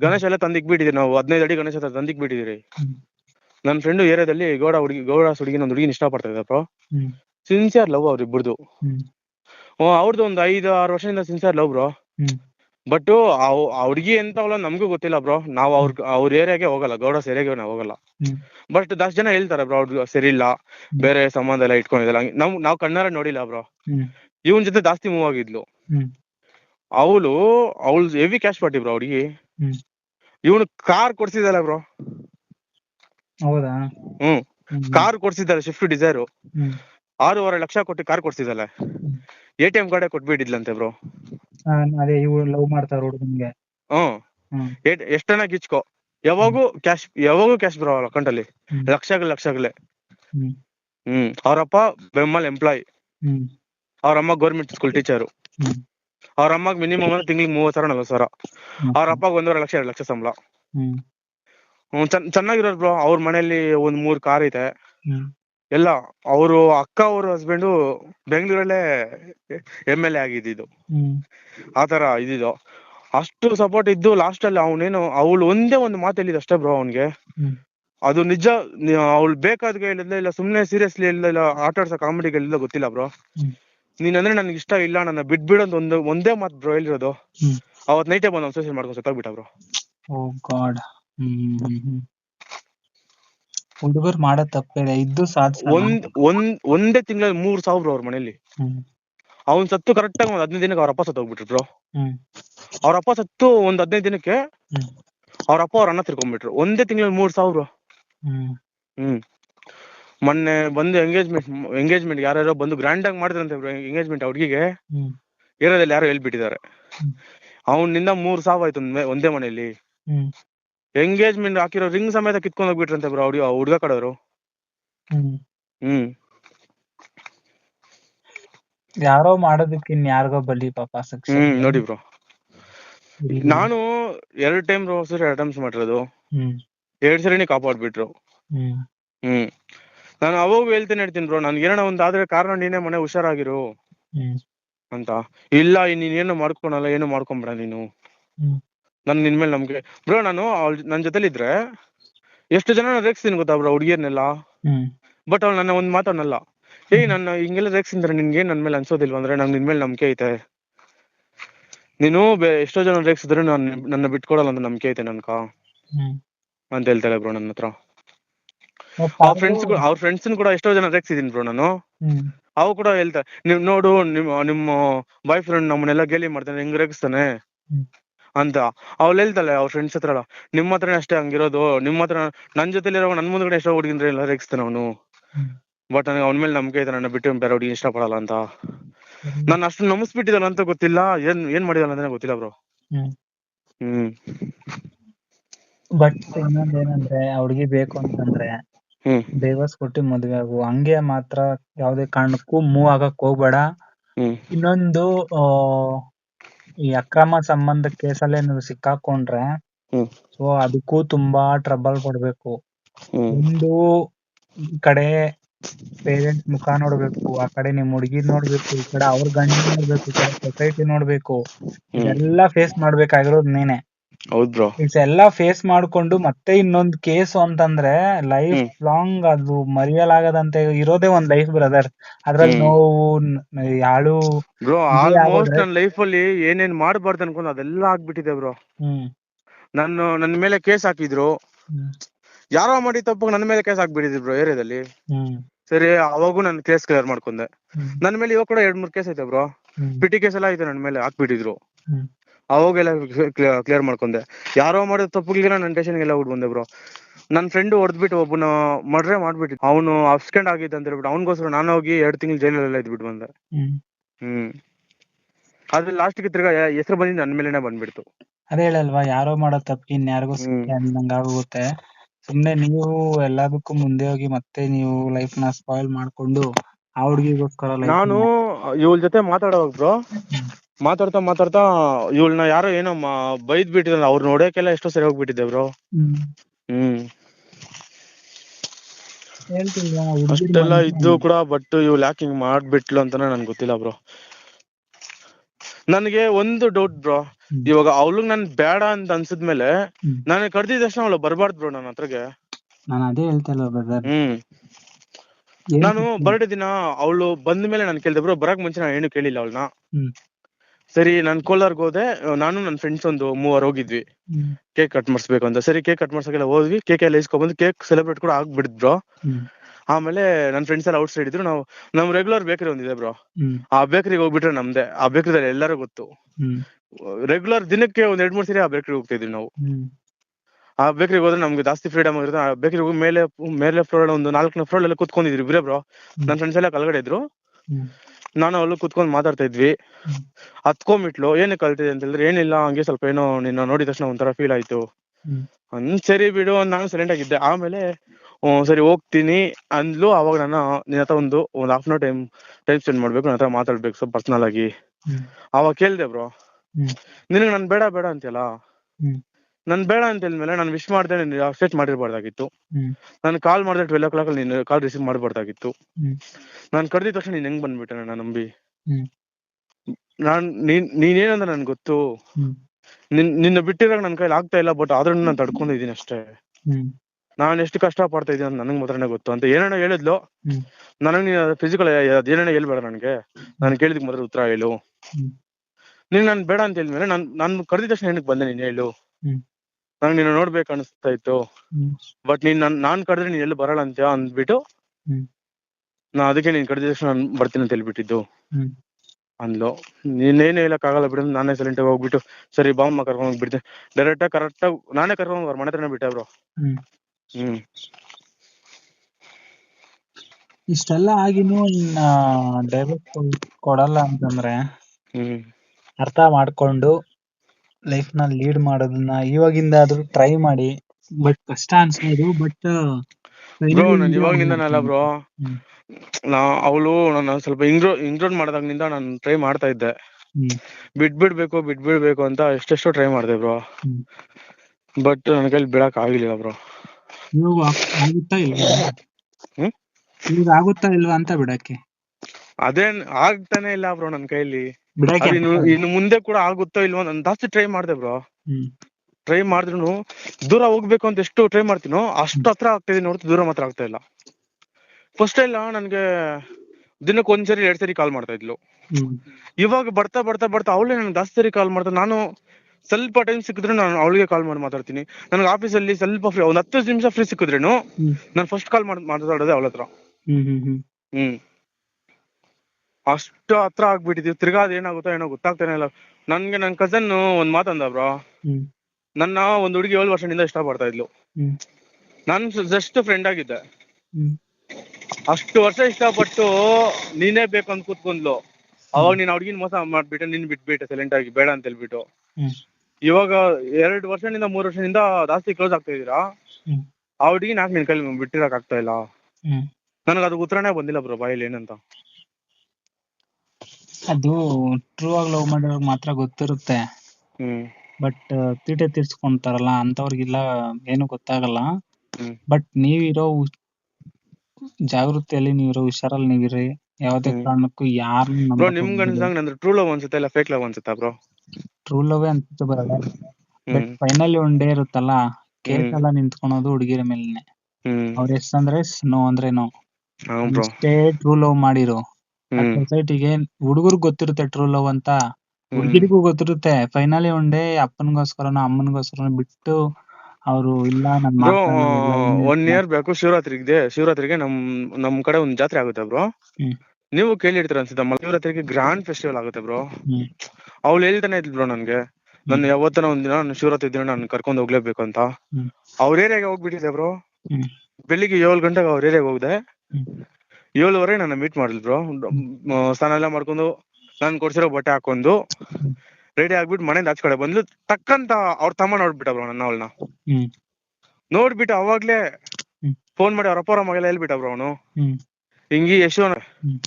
ಗಣೇಶ ಎಲ್ಲ ತಂದಿಕ್ ಬಿಟ್ಟಿದೀವಿ ನಾವು. ಹದಿನೈದು ಅಡಿ ಗಣೇಶ ತಂದಿಕ್ ಬಿಟ್ಟಿದೀರಿ ಹ್ಮ್. ನನ್ನ ಫ್ರೆಂಡ್ ಏರಿಯಾದಲ್ಲಿ ಗೌಡ ಹುಡುಗಿ ಗೌಡ ಹುಡುಗಿ ಒಂದು ಹುಡುಗಿನ ಇಷ್ಟಪಡ್ತಾ ಇದ್ದ ಬ್ರೋ. ಸಿನ್ಸಿಯರ್ ಲವ್ ಅವ್ರಿಬ್ರದ್ದು ಇಬ್ಬರದು ಅವ್ರದ್ದು ಒಂದು ಐದು ಆರು ವರ್ಷದಿಂದ ಸಿನ್ಸಿಯರ್ ಲವ್ ಬ್ರೋ. ಬಟ್ ಆ ಹುಡುಗಿ ಎಂತ ನಮ್ಗೂ ಗೊತ್ತಿಲ್ಲ ಬ್ರೋ. ನಾವು ಅವ್ರ ಅವ್ರ ಏರಿಯಾಗೆ ಹೋಗಲ್ಲ ಗೌಡ ಏರಿಯಾಗೆ ನಾವು ಹೋಗಲ್ಲ. ಬಟ್ ಜಾಸ್ತಿ ಜನ ಹೇಳ್ತಾರೆ ಬ್ರೋ ಅವ್ರು ಸರಿ ಇಲ್ಲ ಬೇರೆ ಸಂಬಂಧ ಎಲ್ಲ ಇಟ್ಕೊಂಡಿದ್ದಲ್ಲ. ನಮ್ ನಾವು ಕಣ್ಣಾರ ನೋಡಿಲ್ಲ ಬ್ರೋ. ಇವನ್ ಜೊತೆ ಜಾಸ್ತಿ ಮೂವ್ ಆಗಿದ್ಲು. ಅವಳು ಅವಳು ಹೆವಿ ಕ್ಯಾಶ್ ಪಾರ್ಟಿ ಬ್ರೋ ಅವ್ರಿಗೆ. ಇವನು ಕಾರ್ ಕೊಡ್ಸಿದಲ್ಲ ಬ್ರೋ ಹೌದಾ? ಹ್ಮ್. ಕಾರ್ ಕೊಡ್ಸಿದ್ದಾಳೆ ಸ್ವಿಫ್ಟ್ ಡಿಸೈರ್ ಆರೂವರೆ ಲಕ್ಷ ಕೊಟ್ಟು ಕಾರ್ ಕೊಡ್ಸಿದಲ್ಲ ಎ ಟಿ ಎಂ ಕಾರ್ಡೇ ಕೊಟ್ಬಿಟ್ಟಿದ್ಲಂತೆ ಬ್ರೋ ಅದೇ ಇವ್ರು ಲವ್ ಮಾಡ್ತಾರ ಹುಡುಗನ್ಗೆ ಹ್ಮ್. ಹ್ಮ್. ಎಷ್ಟ್- ಎಷ್ಟನ ಗಿಚ್ಕೋ. ಯಾವಾಗೂ ಕ್ಯಾಶ್ ಯಾವಾಗೂ ಕ್ಯಾಶ್ ಬ್ರೋ ಅವ್ರ ಅಕೌಂಟ್ ಅಲ್ಲಿ. ಲಕ್ಷಗಳು ಲಕ್ಷಗಳೇ. ಹ್ಮ್. ಅವರಪ್ಪ ಬೆಮ್ಮಲ್ ಎಂಪ್ಲಾಯ್ ಹ್ಮ್. ಅವ್ರ ಅಮ್ಮ ಗೌರ್ಮೆಂಟ್ ಸ್ಕೂಲ್ ಟೀಚರ್ ಅವ್ರ ಅಮ್ಮಗ್ ಮಿನಿಮಮ್ ಅಂದ್ರೆ ತಿಂಗಳಿಗೆ ಮೂವತ್ ಸಾವಿರ ನಲ್ವತ್ ಸಾವಿರ. ಅವ್ರ ಅಪ್ಪಗ್ ಒಂದೂವರೆ ಲಕ್ಷ ಎರಡು ಲಕ್ಷ ಸಂಬಳ. ಚೆನ್ನಾಗಿರೋರು ಬ್ರೋ ಅವ್ರ ಮನೆಯಲ್ಲಿ ಒಂದ್ ಮೂರ್ ಕಾರ್ ಇದೆ ಎಲ್ಲ ಅವರು ಅಕ್ಕ ಅವ್ರ ಹಸ್ಬೆಂಡು ಬೆಂಗಳೂರಲ್ಲೇ ಎಂ ಎಲ್ ಎ ಆಗಿದ್ದು ಆತರ ಇದಿದು ಅಷ್ಟು ಸಪೋರ್ಟ್ ಇದ್ದು ಲಾಸ್ಟ್ ಅಲ್ಲಿ ಅವನೇನು ಅವಳು ಒಂದೇ ಒಂದು ಮಾತು ಹೇಳಿದ ಅಷ್ಟೇ ಬ್ರೋ ಅವನ್ಗೆ. ಅದು ನಿಜ ಅವಳು ಬೇಕಾದ್ಗೆ ಹೇಳಿದ್ಲ ಇಲ್ಲ ಸುಮ್ನೆ ಸೀರಿಯಸ್ಲಿ ಇಲ್ಲ ಆಟ ಆಡ್ಸೋ ಕಾಮಿಡಿಗೆ ಗೊತ್ತಿಲ್ಲ ಬ್ರೋ ನೀನಂದ್ರೆ ನನ್ಗೆ ಇಷ್ಟ ಇಲ್ಲ ನನ್ನ ಬಿಟ್ಬಿಡು ಅಂತ ಒಂದು ಒಂದೇ ಮಾತು ಬ್ರೋ ಹೇಳಿರೋದು. ಅವತ್ ನೈಟೇ ಬಂದ್ ಒಂದ್ ಸೂಸೈಡ್ ಮಾಡ್ಕೊಂಡು ಸತ್ತೋಗ್ಬಿಟ್ಟ ಬ್ರೋ ಓ ಗಾಡ್. ಹುಡುಗರು ಮಾಡೋ ತಪ್ಪೇ ಇದ್ದು ಸಾಧ್ಸ ಒಂದ್ ಒಂದ್ ಒಂದೇ ತಿಂಗಳಲ್ಲಿ ಮೂರ್ ಸಾವಿರ ಬ್ರೋ ಅವ್ರ ಮನೇಲಿ ಅವ್ನ್ ಸತ್ತು ಕರೆಕ್ಟ್ ಆಗಿ ಒಂದ್ ಹದಿನೈದು ದಿನಕ್ಕೆ ಅವ್ರ ಅಪ್ಪ ಸತ್ತು ಹೋಗ್ಬಿಟ್ರು ಬ್ರೋ ಅವ್ರ ಅಪ್ಪ ಸತ್ತು ಒಂದ್ ಹದಿನೈದು ದಿನಕ್ಕೆ ಅವ್ರ ಅಪ್ಪ ಅವ್ರ ಅಣ್ಣ ತಿರ್ಕೊಂಡ್ಬಿಟ್ರು. ಒಂದೇ ತಿಂಗಳಲ್ಲಿ ಮೂರ್ ಸಾವಿರ ಹ್ಮ್. ಹ್ಮ್. ಮೊನ್ನೆ ಬಂದು ಎಂಗೇಜ್ಮೆಂಟ್ ಎಂಗೇಜ್ಮೆಂಟ್ ಯಾರ್ಯಾರೋ ಬಂದು ಗ್ರ್ಯಾಂಡ್ ಆಗಿ ಮಾಡಿದ್ರಂತೆ ಎಂಗೇಜ್ಮೆಂಟ್ ಹುಡುಗಿಗೆ. ಏರಿಯಾದಲ್ಲಿ ಯಾರೋ ಹೇಳ್ಬಿಟ್ಟಿದ್ದಾರೆ. ಅವನಿಂದ ಮೂರ್ ಸಾವ್ ಆಯ್ತು ಒಂದೇ ಮನೆಯಲ್ಲಿ. ಎಂಗೇಜ್ಮೆಂಟ್ ಹಾಕಿರೋ ರಿಂಗ್ ಸಮೇತ ಕಿತ್ಕೊಂಡು ಹೋಗ್ಬಿಟ್ರಂತೆ ಬ್ರೋ ಹುಡುಗ ಹುಡುಗ ಕಡೆಯವರು. ಹ್ಮ್. ಯಾರೋ ಮಾಡೋದಕ್ಕೆ ಇನ್ ಯಾರಿಗೋ ಬಲಿ ಪಾಪ ಹ್ಮ್ ನೋಡಿ ಬ್ರೋ ನಾನು ಎರಡ್ ಟೈಮ್ ರೋಸ್ ಅಟೆಂಪ್ಟ್ಸ್ ಮಾಡಿರೋದು. ಎರಡ್ ಸರಿನೇ ಕಾಪಾಡ್ಬಿಟ್ರು. ಹ್ಮ್. ನಾನು ಅವಾಗ ಹೇಳ್ತೇನೆ ಹೇಳ್ತೀನಿ ಬ್ರೋ ನನ್ಗೆ ಏನೋ ಒಂದ್ ಆದ್ರೆ ಕಾರಣ ನೀನೇ ಮನೆ ಹುಷಾರಾಗಿರು. ಹ್ಮ್. ಅಂತ. ಇಲ್ಲ ನೀನ್ ಏನು ಮಾಡ್ಕೊಳಲ್ಲ ಏನು ಮಾಡ್ಕೊಂಬೇಡ ನೀನು. ಹ್ಮ್. ನನ್ ನಿನ್ ಮೇಲೆ ನಂಬಿಕೆ. ಬ್ರೋ ನಾನು ಅವಳ ನನ್ ಜೊತೆಲಿದ್ರೆ ಎಷ್ಟು ಜನ ರೇಗ್ಸ್ತೀನಿ ಗೊತ್ತಾ ಬ್ರೋ ಹುಡುಗಿಯರ್ನೆಲ್ಲ? ಹ್ಮ್. ಬಟ್ ಅವ್ಳು ನನ್ನ ಒಂದ್ ಮಾತನ್ನಲ್ಲ. ಏ ನನ್ನ ಹಿಂಗೆಲ್ಲ ರೇಗ್ಸಿದ್ರೆ ನಿನ್ಗೆ ನನ್ ಮೇಲೆ ಅನ್ಸೋದಿಲ್ವಾ? ಅಂದ್ರೆ ನಂಗೆ ನಿನ್ ಮೇಲೆ ನಂಬಿಕೆ ಐತೆ. ನೀನು ಬೆ- ಎಷ್ಟೋ ಜನ ರೇಗ್ಸಿದ್ರು ನಾನು ನನ್ನ ಬಿಟ್ಕೊಡಲ್ಲ ಅಂತ ನಂಬಿಕೆ ಐತೆ ನನ್ಕ? ಹ್ಮ್. ಅಂತ ಹೇಳ್ತಾಳೆ ಬ್ರೋ ನನ್ನ ಹತ್ರ. ಅವ್ರ ಫ್ರೆಂಡ್ಸ್ ಅವ್ರ ಫ್ರೆಂಡ್ಸ್ ಕೂಡ ಎಷ್ಟೋ ಜನ ರೇಗ್ಸಿದೀನಿ ಬ್ರೋ ನಾನು. ಅವು ಕೂಡ ಹೇಳ್ತಾ ನೀವ್ ನೋಡು ನಿಮ್ಮ ನಿಮ್ಮ ಬಾಯ್ ಫ್ರೆಂಡ್ ನಮ್ಮನ್ನೆಲ್ಲ ಗೇಲಿ ಮಾಡ್ತಾನೆ ಹೆಂಗ್ ರೇಗಿಸ್ತಾನೆ? ಅಂತ. ಅವ್ಳು ಹೇಳ್ತಾಳೆ ಅವ್ರ ಫ್ರೆಂಡ್ಸ್ ಹತ್ರ. ನಿಮ್ಮ ಹತ್ರನೇ ಅಷ್ಟೇ ಹಂಗಿರೋದು. ನಿಮ್ಮ ಹತ್ರ ನನ್ ಜೊತೆಲಿರೋ ನನ್ ಮುಂದ್ಗಡೆ ಎಷ್ಟೋ ಹುಡುಗಿದ್ರೆ ಎಲ್ಲ ರೇಗಿಸ್ತಾನೆ ಅವನು. ಬಟ್ ನನಗೆ ಅವನ ಮೇಲೆ ನಂಬಿಕೆ ಇದೆ. ನನ್ನ ಬಿಟ್ಟು ಬೇರೆ ಹುಡುಗಿ ಇಷ್ಟಪಡಲ್ಲ ಅಂತ. ನಾನ್ ಅಷ್ಟು ನಂಬಿಸ್ಬಿಟ್ಟಿದ್ದಲ್ಲ ಅಂತ ಗೊತ್ತಿಲ್ಲ. ಏನ್ ಏನ್ ಮಾಡಿದಲ್ಲ ಅಂತ ಗೊತ್ತಿಲ್ಲ ಬ್ರೋ ಹ್ಮ್. ಬಟ್ ಇನ್ನೊಂದ್ ಏನಂದ್ರೆ ಆ ಹುಡುಗಿ ಬೇಕು ಅಂತಂದ್ರೆ ಡೈವರ್ಸ್ ಕೊಟ್ಟು ಮದ್ವೆ ಆಗು. ಹಂಗೆ ಮಾತ್ರ ಯಾವ್ದೇ ಕಾರಣಕ್ಕೂ ಮೂವ್ ಆಗಕ್ ಹೋಗ್ಬೇಡ. ಇನ್ನೊಂದು ಈ ಅಕ್ರಮ ಸಂಬಂಧ ಕೇಸಲ್ಲೇ ನೀವು ಸಿಕ್ಕಾಕೊಂಡ್ರೆ ಸೊ ಅದಕ್ಕೂ ತುಂಬಾ ಟ್ರಬಲ್ ಕೊಡ್ಬೇಕು. ಒಂದು ಈ ಕಡೆ ಪೇರೆಂಟ್ಸ್ ಮುಖ ನೋಡ್ಬೇಕು ಆ ಕಡೆ ನಿಮ್ ಹುಡುಗಿ ನೋಡ್ಬೇಕು ಈ ಕಡೆ ಅವ್ರ ಗಂಡ ನೋಡ್ಬೇಕು ಈ ಕಡೆ ಸೊಸೈಟಿ ನೋಡ್ಬೇಕು ಎಲ್ಲ ಫೇಸ್ ಮಾಡ್ಬೇಕಾಗಿರೋದು ನೀನೆ. ಹೌದ್ ಬ್ರೋ ಎಲ್ಲ ಫೇಸ್ ಮಾಡ್ಕೊಂಡು ಮತ್ತೆ ಇನ್ನೊಂದ್ ಕೇಸ್ ಅಂತಂದ್ರೆ ಲೈಫ್ ಲಾಂಗ್ ಅದು ಮರೆಯಲಾಗದಂತೆ ಇರೋದೇ ಒಂದ್ ಲೈಫ್ ಬ್ರದರ್ ಅದ್ರಲ್ಲಿ. ನೋವು ಯಾಳು ಬ್ರೋ ಆಲ್ಮೋಸ್ಟ್ ನನ್ನ ಲೈಫ್ ಅಲ್ಲಿ ಏನೇನ್ ಮಾಡಬಾರ್ದು ಅನ್ಕೊಂಡು ಅದೆಲ್ಲ ಆಗ್ಬಿಟ್ಟಿದೆ ಬ್ರೋ ನನ್ನ ನಾನು ನನ್ನ ಮೇಲೆ ಕೇಸ್ ಹಾಕಿದ್ರು. ಯಾರೋ ಮಾಡಿ ತಪ್ಪು ನನ್ನ ಮೇಲೆ ಕೇಸ್ ಹಾಕ್ಬಿಟ್ಟಿದ್ರು ಬ್ರೋ ಏರಿಯಾದಲ್ಲಿ. ಸರಿ ಅವಾಗೂ ನಾನು ಕೇಸ್ ಕ್ಲಿಯರ್ ಮಾಡ್ಕೊಂಡೆ. ನನ್ನ ಮೇಲೆ ಇವಾಗ ಕೂಡ ಎರಡ್ ಮೂರ್ ಕೇಸ್ ಐತೆ ಬ್ರೋ ಪಿಟಿ ಕೇಸ್ ಎಲ್ಲ ಐತೆ ನನ್ನ ಮೇಲೆ ಹಾಕ್ಬಿಟ್ಟಿದ್ರು. ಅವಾಗೆಲ್ಲ ಕ್ಲಿಯರ್ ಮಾಡ್ಕೊಂಡೆ. ಯಾರೋ ಮಾಡಿದ ತಪ್ಪುಗಳಿಗೆ ನನ್ನ ಸ್ಟೇಷನ್ಗೆಲ್ಲ ಊಟ ಬಂದೆ ಬ್ರೋ ನನ್ನ ಫ್ರೆಂಡ್ ಹೊಡೆದ್ಬಿಟ್ಟು ಒಬ್ಬನ ಮರ್ಡ್ರೆ ಮಾಡ್ಬಿಟ್ಟು ಅವನು ಅಬ್ಸ್ಕೆಂಡ್ ಆಗಿದ್ದ ಅಂತ ಹೇಳ್ಬಿಟ್ಟು ಅವನಿಗೋಸ್ಕರ ನಾನು ಹೋಗಿ ಎರಡು ತಿಂಗಳು ಜೈಲಲ್ಲೆಲ್ಲ ಇದ್ಬಿಟ್ಟು ಬಂದೆ. ಹ್ಮ್. ಅದ್ರ ಲಾಸ್ಟ್ಗೆ ತಿರ್ಗಾ ಹೆಸರು ಬಂದಿದ್ದು ನನ್ನ ಮೇಲೆನೆ ಬಂದ್ಬಿಡ್ತು. ಅದೇ ಹೇಳಲ್ವಾ ಯಾರೋ ಮಾಡೋ ತಪ್ಪು ಇನ್ಯಾರಿಗೂ. ಆಗುತ್ತೆ ಸುಮ್ನೆ ನೀವು ಎಲ್ಲದಕ್ಕೂ ಮುಂದೆ ಹೋಗಿ ಮತ್ತೆ ನೀವು ಲೈಫ್ನ ಸ್ಪಾಯ್ಲ್ ಮಾಡ್ಕೊಂಡು ಆ ಹುಡುಗಿಗೋಸ್ಕರ ನಾನು ಇವಳ ಜೊತೆ ಮಾತಾಡೋವಾಗ ಬ್ರೋ ಮಾತಾಡ್ತಾ ಮಾತಾಡ್ತಾ ಇವಳನ್ನ ಯಾರೋ ಏನೋ ಬೈದ್ ಬಿಟ್ಟಿದ್ರಲ್ಲ ಅವ್ರು ನೋಡೋಕೆಲ್ಲ ಎಷ್ಟೋ ಸರಿ ಹೋಗ್ಬಿಟ್ಟಿದ್ದೆ ಬ್ರೋ ಹ್ಮ್. ಅಷ್ಟೆಲ್ಲ ಇದ್ದು ಕೂಡ ಬಟ್ ಇವ್ಳು ಯಾಕೆ ಹಿಂಗ್ ಮಾಡ್ಬಿಟ್ಲು ಅಂತಾನೆ ನನ್ಗೆ ಗೊತ್ತಿಲ್ಲ ಬ್ರೋ ನನಗೆ ಒಂದು ಡೌಟ್ ಬ್ರೋ ಇವಾಗ ಅವಳು ನನ್ ಬೇಡ ಅಂತ ಅನ್ಸಿದ್ಮೇಲೆ ಮೇಲೆ ನಾನು ಕರ್ದಿದ ತಕ್ಷಣ ಅವಳು ಬರಬಾರ್ದು ಬ್ರೋ ನನ್ನ ಹತ್ರಗೆ. ನಾನು ಅದೇ ಹೇಳ್ತಾ ಇಲ್ಲ ಬ್ರದರ್ ಹ್ಮ್. ನಾನು ಬರ್ಡೇ ದಿನ ಅವಳು ಬಂದ ಮೇಲೆ ನಾನು ಕೇಳ್ದೆ ಬ್ರೋ ಬರಕ್ ಮುಂಚೆ ನಾನು ಏನು ಕೇಳಿಲ್ಲ ಅವಳನ್ನ. ಸರಿ ನಾನ್ ಕೋಲಾರ್ಗೆ ಹೋದೆ. ನಾನು ನನ್ನ ಫ್ರೆಂಡ್ಸ್ ಒಂದು ಮೂವರು ಹೋಗಿದ್ವಿ. ಕೇಕ್ ಕಟ್ ಮಾಡಿಸ್ಬೇಕು ಅಂತ. ಸರಿ ಕೇಕ್ ಕಟ್ ಮಾಡ್ಸಕ್ಕೆಲ್ಲ ಹೋದ್ವಿ. ಕೇಕ್ ಎಲ್ಲ ಇಸ್ಕೊಬಂದು ಕೇಕ್ ಸೆಲೆಬ್ರೇಟ್ ಕೂಡ ಆಗ್ಬಿಡಿದ್ರು ಆಮೇಲೆ ನನ್ನ ಫ್ರೆಂಡ್ಸ್ ಎಲ್ಲ ಔಟ್ ಸೈಡ್ ಇದ್ರು. ನಾವು ನಮ್ ರೆಗ್ಯುಲರ್ ಬೇಕರಿ ಒಂದಿದೆ ಬ್ರೋ ಆ ಬೇಕರಿಗೆ ಹೋಗ್ಬಿಟ್ರೆ ನಮ್ದೆ. ಆ ಬೇಕರಿದಲ್ಲಿ ಎಲ್ಲರೂ ಗೊತ್ತು. ರೆಗ್ಯುಲರ್ ದಿನಕ್ಕೆ ಒಂದ್ ಎರಡ್ ಮೂರ್ ಸರಿ ಆ ಬೇಕರಿಗೆ ಹೋಗ್ತಿದ್ವಿ ನಾವು. ಆ ಬೇಕರಿಗೆ ಹೋದ್ರೆ ನಮ್ಗೆ ಜಾಸ್ತಿ ಫ್ರೀಡಮ್ ಆಗಿರುತ್ತೆ ಆ ಬೇಕರಿ ಹೋಗಿ ಮೇಲೆ ಮೇಲೆ ಫ್ಲೋರ್ ಒಂದು ನಾಲ್ಕನೇ ಫ್ಲೋರ್ ಎಲ್ಲ ಕುತ್ಕೊಂಡಿದ್ರು ಇಬ್ರೇ ಬ್ರೋ ನನ್ನ ಫ್ರೆಂಡ್ಸ್ ಎಲ್ಲ ಕಲ್ಗಡೆ ಇದ್ರು. ನಾನು ಅವಳು ಕುತ್ಕೊಂಡ್ ಮಾತಾಡ್ತಾ ಇದ್ವಿ. ಹತ್ಕೊಂಬಿಟ್ಲು ಏನಕ್ಕೆ ಕಲ್ತಿದೆ ಅಂತ ಹೇಳಿದ್ರೆ ಏನಿಲ್ಲ ಹಂಗೆ ಸ್ವಲ್ಪ ಏನೋ ನಿನ್ನ ನೋಡಿದ ತಕ್ಷಣ ಒಂಥರ ಫೀಲ್ ಆಯ್ತು. ಹ್ಮ್. ಸರಿ ಬಿಡು ಅಂತ ನಾನು ಸೈಲೆಂಟ್ ಆಗಿದ್ದೆ. ಆಮೇಲೆ ಹ್ಮ್ ಸರಿ ಹೋಗ್ತೀನಿ ಅಂದ್ಲು. ಅವಾಗ ನಾನು ನಿನ್ನ ಹತ್ರ ಒಂದು ಒಂದು half an hour time time spend ಮಾಡ್ಬೇಕು ನನ್ನ ಹತ್ರ ಮಾತಾಡ್ಬೇಕು ಸ್ವಲ್ಪ ಪರ್ಸನಲ್ ಆಗಿ. ಅವಾಗ ಕೇಳ್ದೆ ಬ್ರೋ ನಿನಗ್ ನನ್ ಬೇಡ ಬೇಡ ಅಂತೀಯಲ್ಲ? ನನ್ ಬೇಡ ಅಂತ ಹೇಳಿದ್ಮೇಲೆ ನಾನು ವಿಶ್ ಮಾಡ್ದೆ ನೀನು ಅಪ್ಡೇಟ್ ಮಾಡಿರ್ಬಾರ್ದಾಗಿತ್ತು. ನಾನು ಕಾಲ್ ಮಾಡಿದ್ರೆ ಟ್ವೆಲ್ ಓ ಕ್ಲಾಕ್ ನೀನು ಕಾಲ್ ರಿಸೀವ್ ಮಾಡಬಾರ್ದಾಗಿತ್ತು. ನಾನು ಕರೆದಿದ ತಕ್ಷಣ ನೀನ್ ಹೆಂಗ್ ಬಂದ್ಬಿಟ್ಟೆ ನನ್ನ ನಂಬಿ? ನಾನು ನಾನ್ ನೀನ್ ನೀನೇನಂದ್ರೆ ನನ್ಗೆ ಗೊತ್ತು? ನಿನ್ ನಿನ್ನ ಬಿಟ್ಟಿರೋ ನನ್ ಕೈಲಿ ಆಗ್ತಾ ಇಲ್ಲ ಬಟ್ ಆದ್ರೂ ನಾನು ತಡ್ಕೊಂಡಿದ್ದೀನಿ ಅಷ್ಟೇ. ನಾನು ನಾನ್ ಎಷ್ಟು ಕಷ್ಟ ಪಡ್ತಾ ಇದ್ದೀನಿ ಅಂತ ನನಗೆ ಮಾತ್ರನೇ ಗೊತ್ತು. ಅಂತ ಏನೇನೋ ಹೇಳಿದ್ಲು. ನನಗೆ ನೀನು ಫಿಸಿಕಲ್ ಅದೇನೇನೋ ಹೇಳ್ಬೇಡ ನನಗೆ. ನಾನು ಕೇಳಿದಕ್ಕೆ ಮಾತ್ರ ಉತ್ತರ ಹೇಳು. ನೀನು ನೀನ್ ನಾನು ಬೇಡ ಅಂತ ಹೇಳಿದ್ಮೇಲೆ ನಾನು ನಾನು ಕರೆದಿದ ತಕ್ಷಣ ಏನಕ್ಕೆ ಬಂದೆ ನೀನು ಹೇಳು. ನಂಗೆ ನೀನು ನೋಡ್ಬೇಕು ಅನಿಸ್ತಾ ಇತ್ತು. ಬಟ್ ನೀನ್ ನನ್ ನಾನ್ ಕರೆದ್ರೆ ನೀನ್ ಎಲ್ಲಿ ಬರಲ್ಲ ಅಂತ ಅಂದ್ಬಿಟ್ಟು ನಾ ಅದಕ್ಕೆ ನೀನ್ ಕರೆದ ತಕ್ಷಣ ನಾನು ಬರ್ತೀನಿ ಅಂತ ಹೇಳ್ಬಿಟ್ಟಿದ್ದು. ಅಂದ್ಲು. ನೀನೇನು ಹೇಳಕ್ಕಾಗಲ್ಲ ಬಿಡು ನಾನೇ ಸೈಲೆಂಟ್ ಆಗಿ ಹೋಗ್ಬಿಟ್ಟು ಸರಿ ಬಾಮ್ಮ ಕರ್ಕೊಂಡ್ ಹೋಗ್ಬಿಡ್ತೀನಿ ಡೈರೆಕ್ಟ್ ಆಗಿ ಕರೆಕ್ಟ್ ಆಗಿ ನಾನೇ ಕರ್ಕೊಂಡ್ ಅವ್ರ ಮನೆ ಹತ್ರನೇ ಬಿಟ್ಟೆ ಬ್ರೋ ಹ್ಮ್. ಇಷ್ಟೆಲ್ಲ ಆಗಿನೂ ಡೈರೆಕ್ಟ್ ಕೊಡಲ್ಲ ಅಂತಂದ್ರೆ ಅರ್ಥ ಮಾಡ್ಕೊಂಡು ಲೈಫ್ನ ಲೀಡ್ ಮಾಡೋದನ್ನ ಇವಾಗಿಂದಾದ್ರೂ ಟ್ರೈ ಮಾಡಿ. ಬಟ್ ಕಷ್ಟ ಅನ್ಸ್ಬೋದು ಬಟ್ ಬ್ರೋ ನಾನು ಬ್ರೋ. ನಾ ಅವಳು ನಾನು ಸ್ವಲ್ಪ ಇಂಗ್ರೋ ಇಂಗ್ರೋಡ್ ಮಾಡ್ದಾಗ್ನಿಂದ ನಾನು ಟ್ರೈ ಮಾಡ್ತಾ ಇದ್ದೆ. ಬಿಟ್ ಬಿಡ್ಬೇಕು ಬಿಟ್ ಬಿಡ್ಬೇಕು ಅಂತ ಎಷ್ಟೆಷ್ಟೋ ಟ್ರೈ ಮಾಡಿದೆ ಬ್ರೋ ಬಟ್ ನನ್ನ ಕೈಲಿ ಬಿಡಕ್ ಆಗ್ಲಿಲ್ಲ ಬ್ರೋ ಆಗುತ್ತಾ ಇಲ್ವಾ? ಆಗುತ್ತಾ ಇಲ್ವಾ ಅಂತ ಬಿಡಕ್ಕೆ? ಅದೇನ್ ಆಗ್ತಾನೆ ಇಲ್ಲ ಬ್ರೋ ನನ್ನ ಕೈಲಿ. ಬಿಡಕ್ಕೆ. ಇನ್ನು ಇನ್ನು ಮುಂದೆ ಕೂಡ ಆಗುತ್ತೋ ಇಲ್ವೋ ನಾನು ಜಾಸ್ತಿ ಟ್ರೈ ಮಾಡಿದೆ ಬ್ರೋ ಟ್ರೈ ಮಾಡಿದ್ರು ದೂರ ಹೋಗ್ಬೇಕು ಅಂತ ಎಷ್ಟು ಟ್ರೈ ಮಾಡ್ತೀನೋ ಅಷ್ಟು ಹತ್ರ ಆಗ್ತಿದೆ ನೋಡ್ತು ದೂರ ಮಾತ್ರ ಆಗ್ತಾ ಇಲ್ಲ. ಫಸ್ಟ್ ಎಲ್ಲ ನನ್ಗೆ ದಿನಕ್ಕೆ ಒಂದ್ಸರಿ ಎರಡ್ ಸರಿ ಕಾಲ್ ಮಾಡ್ತಾ ಇದ್ಲು. ಇವಾಗ ಬರ್ತಾ ಬರ್ತಾ ಬರ್ತಾ ಅವಳೇ ನನ್ಗೆ ಜಾಸ್ತಿ ಸರಿ ಕಾಲ್ ಮಾಡ್ತಾ ನಾನು ಸ್ವಲ್ಪ ಟೈಮ್ ಸಿಕ್ಕಿದ್ರೆ ನಾನು ಅವಳಿಗೆ ಕಾಲ್ ಮಾಡಿ ಮಾತಾಡ್ತೀನಿ. ನನಗೆ ಆಫೀಸಲ್ಲಿ ಸ್ವಲ್ಪ ಫ್ರೀ ಒಂದ್ ಹತ್ತು ನಿಮಿಷ ಫ್ರೀ ಸಿಕ್ಕಿದ್ರೇನು ನಾನು ಫಸ್ಟ್ ಕಾಲ್ ಮಾಡಿ ಮಾತಾಡೋದೇ ಅವಳ ಹತ್ರ ಹ್ಮ್ ಹ್ಮ್ ಹ್ಮ್. ಹ್ಮ್. ಅಷ್ಟು ಹತ್ರ ಆಗ್ಬಿಟ್ಟಿದೀವಿ. ತಿರ್ಗಾ ಅದ್ ಏನಾಗುತ್ತೋ ಏನೋ ಗೊತ್ತಾಗ್ತಾನೆ ಇಲ್ಲ. ನನ್ಗೆ ನನ್ನ ಕಸನ್ ಒಂದ್ ಮಾತಂದ ಬ್ರೋ. ನನ್ನ ಒಂದ್ ಹುಡುಗಿ ಏಳು ವರ್ಷದಿಂದ ಇಷ್ಟ ಪಡ್ತಾ ಇದ್ಲು ನಾನ್ ನಾನು ಜಸ್ಟ್ ಫ್ರೆಂಡ್ ಆಗಿದ್ದೆ. ಅಷ್ಟು ವರ್ಷ ಇಷ್ಟಪಟ್ಟು ನೀನೇ ಬೇಕಂತ ಕೂತ್ಕೊಂಡ್ಲು. ಅವಾಗ ನೀನ್ ಹುಡುಗಿನ ಮೋಸ ಮಾಡ್ಬಿಟ್ಟೆ ನಿನ್ ಬಿಟ್ಬಿಟ್ಟೆ ಸೈಲೆಂಟ್ ಆಗಿ ಬೇಡ ಅಂತ ಹೇಳ್ಬಿಟ್ಟು. ಇವಾಗ ಎರಡ್ ವರ್ಷದಿಂದ ಮೂರ್ ವರ್ಷದಿಂದ ಜಾಸ್ತಿ ಕ್ಲೋಸ್ ಆಗ್ತಾ ಇದೀರಾ ಆ ಹುಡುಗಿ ನಾಕ್ ನಿನ್ ಕೈಲಿ ಬಿಟ್ಟಿರಕ್ ಆಗ್ತಾ ಇಲ್ಲ? ನನಗೆ ಅದು ಉತ್ತರನೇ ಬಂದಿಲ್ಲ ಬ್ರೋ ಬಾಯಲ್ಲಿ ಏನಂತ. ಅದು ಟ್ರೂ ಆಗಿ ಲವ್ ಮಾಡಿರೋರ್ಗ್ ಮಾತ್ರ ಗೊತ್ತಿರುತ್ತೆ. ಹ್ಮ್. ಬಟ್ ತೀಟೆ ತೀರ್ಸ್ಕೊಂತಾರಲ್ಲ ಅಂತವ್ರಿಗೆಲ್ಲ ಏನು ಗೊತ್ತಾಗಲ್ಲ. ಹ್ಮ್. ಬಟ್ ನೀವಿರೋ ಜಾಗೃತಿಯಲ್ಲಿ ನೀವಿರೋ ಹುಷಾರಲ್ಲಿ ನೀವಿರಿ. ಯಾವುದೇ ಹ್ಮ್. ಕಾರಣಕ್ಕೂ ಯಾರನ್ನ ಬ್ರೋ ನಿಮ್ಗೆ ಟ್ರೂ ಲವ್ ಅನ್ಸುತ್ತೆ ಇಲ್ಲ ಫೇಕ್ ಲವ್ ಅನ್ಸುತ್ತಾ ಬ್ರೋ ಟ್ರೂ ಲವ್ ಅಂತ ಬರಲ್ಲ. But hmm. Finally one day ಇರುತ್ತಲ್ಲ ಕೇಸ್ ಹ್ಮ್. ಎಲ್ಲ ನಿಂತ್ಕೊಳೋದು ಹುಡುಗಿರ ಮೇಲೆನೆ. ಹ್ಮ್. ಅವ್ರ ಎಸ್ ಅಂದ್ರೆ ನೋ ಅಂದ್ರೆ ನೋ ಹಾ ಬ್ರೋ ಎಷ್ಟೇ ಟ್ರೂ ಲವ್ ಮಾಡಿರು. ಹ್ಮ್. ಸೊಸೈಟಿಗೆ ಹುಡುಗರ್ಗ್ ಗೊತ್ತಿರುತ್ತೆ ಟ್ರೂ ಲವ್ ಅಂತ. ಹುಡುಗಿರಿಗೂ ಗೊತ್ತಿರುತ್ತೆ. ಫೈನಲಿ ಒನ್ ಡೇ ಅಪ್ಪನಿಗೋಸ್ಕರನೋ ಅಮ್ಮನಿಗೋಸ್ಕರನೋ ಬಿಟ್ಟು ಅವರು ಇಲ್ಲ ನಮ್ಮ ಬ್ರೋ ಒನ್ ಇಯರ್ ಬೇಕು ಶಿವರಾತ್ರಿಗೆ ಶಿವರಾತ್ರಿಗೆ ನಮ್ ನಮ್ ಕಡೆ ಒಂದ್ ಜಾತ್ರೆ ಆಗುತ್ತೆ ಬ್ರೋ. ಹ್ಮ್. ನೀವು ಕೇಳಿರ್ತೀರ ಅನ್ಸುತ್ತೆ ಶಿವರಾತ್ರಿಗೆ ಗ್ರ್ಯಾಂಡ್ ಫೆಸ್ಟಿವಲ್ ಆಗುತ್ತೆ ಬ್ರೋ. ಹ್ಮ್. ಅವ್ಳು ಹೇಳ್ತಾನೆ ಇದ್ಲು ಬ್ರೋ ನನ್ಗೆ ನಾನು ಯಾವತ್ತನ ಒಂದಿನ ನಾನು ಶಿವರಾತ್ರಿ ದಿನ ನಾನು ಕರ್ಕೊಂಡು ಹೋಗ್ಲೇಬೇಕು ಅಂತ. ಹ್ಮ್. ಅವ್ರ ಏರಿಯಾಗೆ ಹೋಗ್ಬಿಟ್ಟಿದೆ ಬ್ರೋ. ಹ್ಮ್. ಬೆಳಿಗ್ಗೆ ಏಳು ಗಂಟೆಗೆ ಅವ್ರ ಏರಿಯಾಗೆ ಹೋಗ್ದೆ. ಹ್ಮ್. ಏಳುವರೆ ನನ್ನ ಮೀಟ್ ಮಾಡಿದ್ರು ಬ್ರೋ ಸ್ನಾನ ಎಲ್ಲ ಮಾಡ್ಕೊಂಡು ನಾನು ಕೊಡ್ಸಿರೋ ಬಟ್ಟೆ ಹಾಕೊಂಡು ರೆಡಿ ಆಗ್ಬಿಟ್ಟು ಮನೆಯಿಂದ ಆಚೆ ಕಡೆ ಬಂದ್ಲು. ತಕ್ಕಂತ ಅವ್ರ ತಮ್ಮ ನೋಡ್ಬಿಟ್ಟ ಬ್ರೋ ನನ್ನ ಅವಳನ್ನ. ನೋಡ್ಬಿಟ್ಟು ಅವಾಗ್ಲೇ ಫೋನ್ ಮಾಡಿ ಅವ್ರ ಅಪ್ಪ ಅವ್ರ ಮಗೆಲ್ಲ ಹೇಳ್ಬಿಟ್ಟ ಬ್ರೋ ಅವನು. ಹಿಂಗಿ ಹ್ಮ್.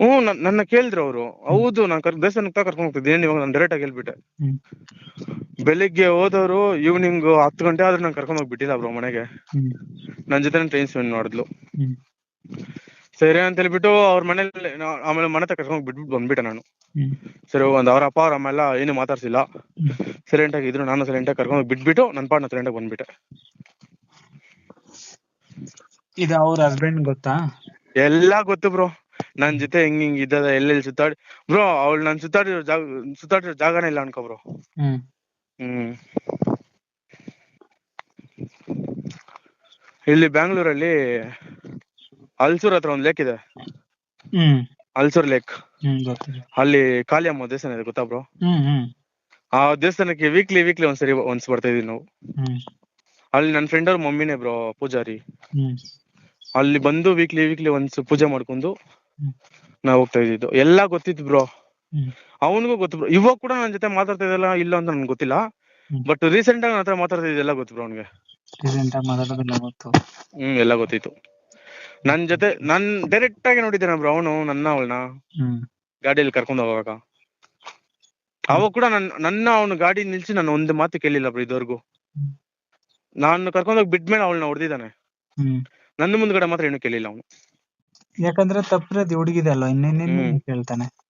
ಹ್ಞೂ ನನ್ನ ಕೇಳಿದ್ರು ಅವರು. ಹೌದು ನಾನು ಕರ್ ದೇವಸ್ಥಾನಕ್ಕೆ ಕರ್ಕೊಂಡು ಹೋಗ್ತಿದ್ದೀನಿ ಇವಾಗ ನಾನು ಡೈರೆಕ್ಟ್ ಆಗಿ ಹೇಳ್ಬಿಟ್ಟೆ. ಬೆಳಿಗ್ಗೆ ಹೋದವರು ಈವ್ನಿಂಗ್ ಹತ್ತು ಗಂಟೆ ಆದ್ರೆ ನಾನು ಕರ್ಕೊಂಡು ಹೋಗ್ಬಿಟ್ಟಿಲ್ಲ ಬ್ರೋ ಮನೆಗೆ. ನನ್ನ ಜೊತೆ ಟೈಮ್ ಸ್ಪೆಂಡ್ ಮಾಡಿದ್ಲು. ಸರಿ ಅಂತ ಹೇಳ್ಬಿಟ್ಟು ಅವ್ರ ಮನೇಲಿ ಆಮೇಲೆ ಮನೆ ಕರ್ಕೊಂಡು ಬಿಟ್ಬಿಟ್ಟು ಬಂದ್ಬಿಟ್ಟೆ ನಾನು. ಸರಿ ಒಂದ್ ಅವ್ರ ಅಪ್ಪ ಅವ್ರ ಅಮ್ಮ ಎಲ್ಲ ಏನು ಮಾತಾಡ್ಸಿಲ್ಲ. ಸರಿ ಸೈಲೆಂಟ್ ಆಗಿ ಇದ್ರು ನಾನು ಸೈಲೆಂಟ್ ಆಗಿ ಕರ್ಕೊಂಡು ಬಿಟ್ಬಿಟ್ಟು ನನ್ನ ಪಾಡ್ನ ಸೈಲೆಂಟ್ ಆಗಿ ಬಂದ್ಬಿಟ್ಟೆ. ಇದು ಅವ್ರ ಹಸ್ಬೆಂಡ್ ಗೊತ್ತಾ? ಎಲ್ಲ ಗೊತ್ತು ಬ್ರೋ ನನ್ ಜೊತೆ ಹೆಂಗ್ ಹಿಂಗ್ ಇದ್ದದ ಎಲ್ಲೆಲ್ಲಿ ಸುತ್ತಾಡಿ ಬ್ರೋ ಅವಳು ನನ್ ಸುತ್ತಾಡಿರೋ ಜಾಗ ಸುತ್ತಾಡಿರೋ ಜಾಗನೇ ಇಲ್ಲ ಅನ್ಕೋ ಬ್ರೋ ಹ್ಮ್. ಇಲ್ಲಿ ಬ್ಯಾಂಗ್ಳೂರಲ್ಲಿ ಹಲ್ಸೂರ್ ಹತ್ರ ಒಂದು ಲೇಕ್ ಇದೆ. ಹ್ಮ್. ಹಲ್ಸೂರ್ ಲೇಕ್ ಹ್ಮ್ ಅಲ್ಲಿ ಕಾಳಿಯಮ್ಮ ದೇವಸ್ಥಾನ ಇದೆ ಗೊತ್ತಾ ಬ್ರೋ ಹ್ಮ್ ಹ್ಮ್. ಆ ದೇವಸ್ಥಾನಕ್ಕೆ ವೀಕ್ಲಿ ವೀಕ್ಲಿ ಒಂದ್ಸರಿ ಒಂದ್ಸ್ ಬರ್ತಾ ಇದೀವಿ ನಾವು. ಹ್ಮ್. ಅಲ್ಲಿ ನನ್ನ ಫ್ರೆಂಡ್ ಅವ್ರ ಮಮ್ಮಿನೇ ಬ್ರೋ ಪೂಜಾರಿ. ಹ್ಮ್. ಅಲ್ಲಿ ಬಂದು ವೀಕ್ಲಿ ವೀಕ್ಲಿ ಒಂದ್ಸ ಪೂಜೆ ಮಾಡ್ಕೊಂಡು ಹ್ಮ್. ನಾವ್ ಹೋಗ್ತಾ ಇದ್ದಿದ್ದು. ಎಲ್ಲಾ ಗೊತ್ತಿತ್ತು ಬ್ರೋ ಹ್ಮ್. ಅವನಿಗೂ ಗೊತ್ತು ಬ್ರೋ ಇವಾಗ ಕೂಡ ನನ್ನ ಜೊತೆ ಮಾತಾಡ್ತಾ ಇದೆಲ್ಲ ಇಲ್ಲ ಅಂತ ನನ್ಗೆ ಗೊತ್ತಿಲ್ಲ. ಹ್ಮ್. ಬಟ್ ರೀಸೆಂಟ್ ಆಗಿ ನನ್ನ ಹತ್ರ ಮಾತಾಡ್ತಾ ಇದೆಲ್ಲ ಗೊತ್ತು ಬ್ರೋ ಅವ್ನಿಗೆ. ರೀಸೆಂಟ್ ಆಗಿ ಮಾತಾಡೋದಿಲ್ಲ ಗೊತ್ತು. ಹ್ಮ್ ಎಲ್ಲ ಗೊತ್ತಿತ್ತು. ನನ್ ಜೊತೆ ನನ್ ಡೈರೆಕ್ಟ್ ಆಗಿ ನೋಡಿದ್ದೇನೆ ಬ್ರೋ ಅವನು ನನ್ನ ಅವಳನ್ನ. ಗಾಡಿಯಲ್ಲಿ ಕರ್ಕೊಂಡು ಹೋಗುವಾಗ. ಅವಾಗ ಕೂಡ ನನ್ ನನ್ನ ಅವನು ಗಾಡಿ ನಿಲ್ಸಿ ನಾನು ಒಂದು ಮಾತು ಕೇಳಿಲ್ಲ ಬ್ರೋ ಇದುವರೆಗೂ. ನಾನು ನಾನು ಕರ್ಕೊಂಡೋಗಿ ಬಿಟ್ಮೇಲೆ ಅವಳನ್ನ ಹೊಡೆದಿದ್ದಾನೆ. ನನ್ನ ಮುಂದ್ಗಡೆ ಮಾತ್ರ ಏನು ಕೇಳಿಲ್ಲ ಅವನು. ಯಾಕಂದ್ರೆ ತಪ್ಪಿರೋದು ಹುಡುಗಿದೆ ಅಲ್ವಾ ಇನ್ನೇನೇನು. ಕೇಳ್ತಾನೆ?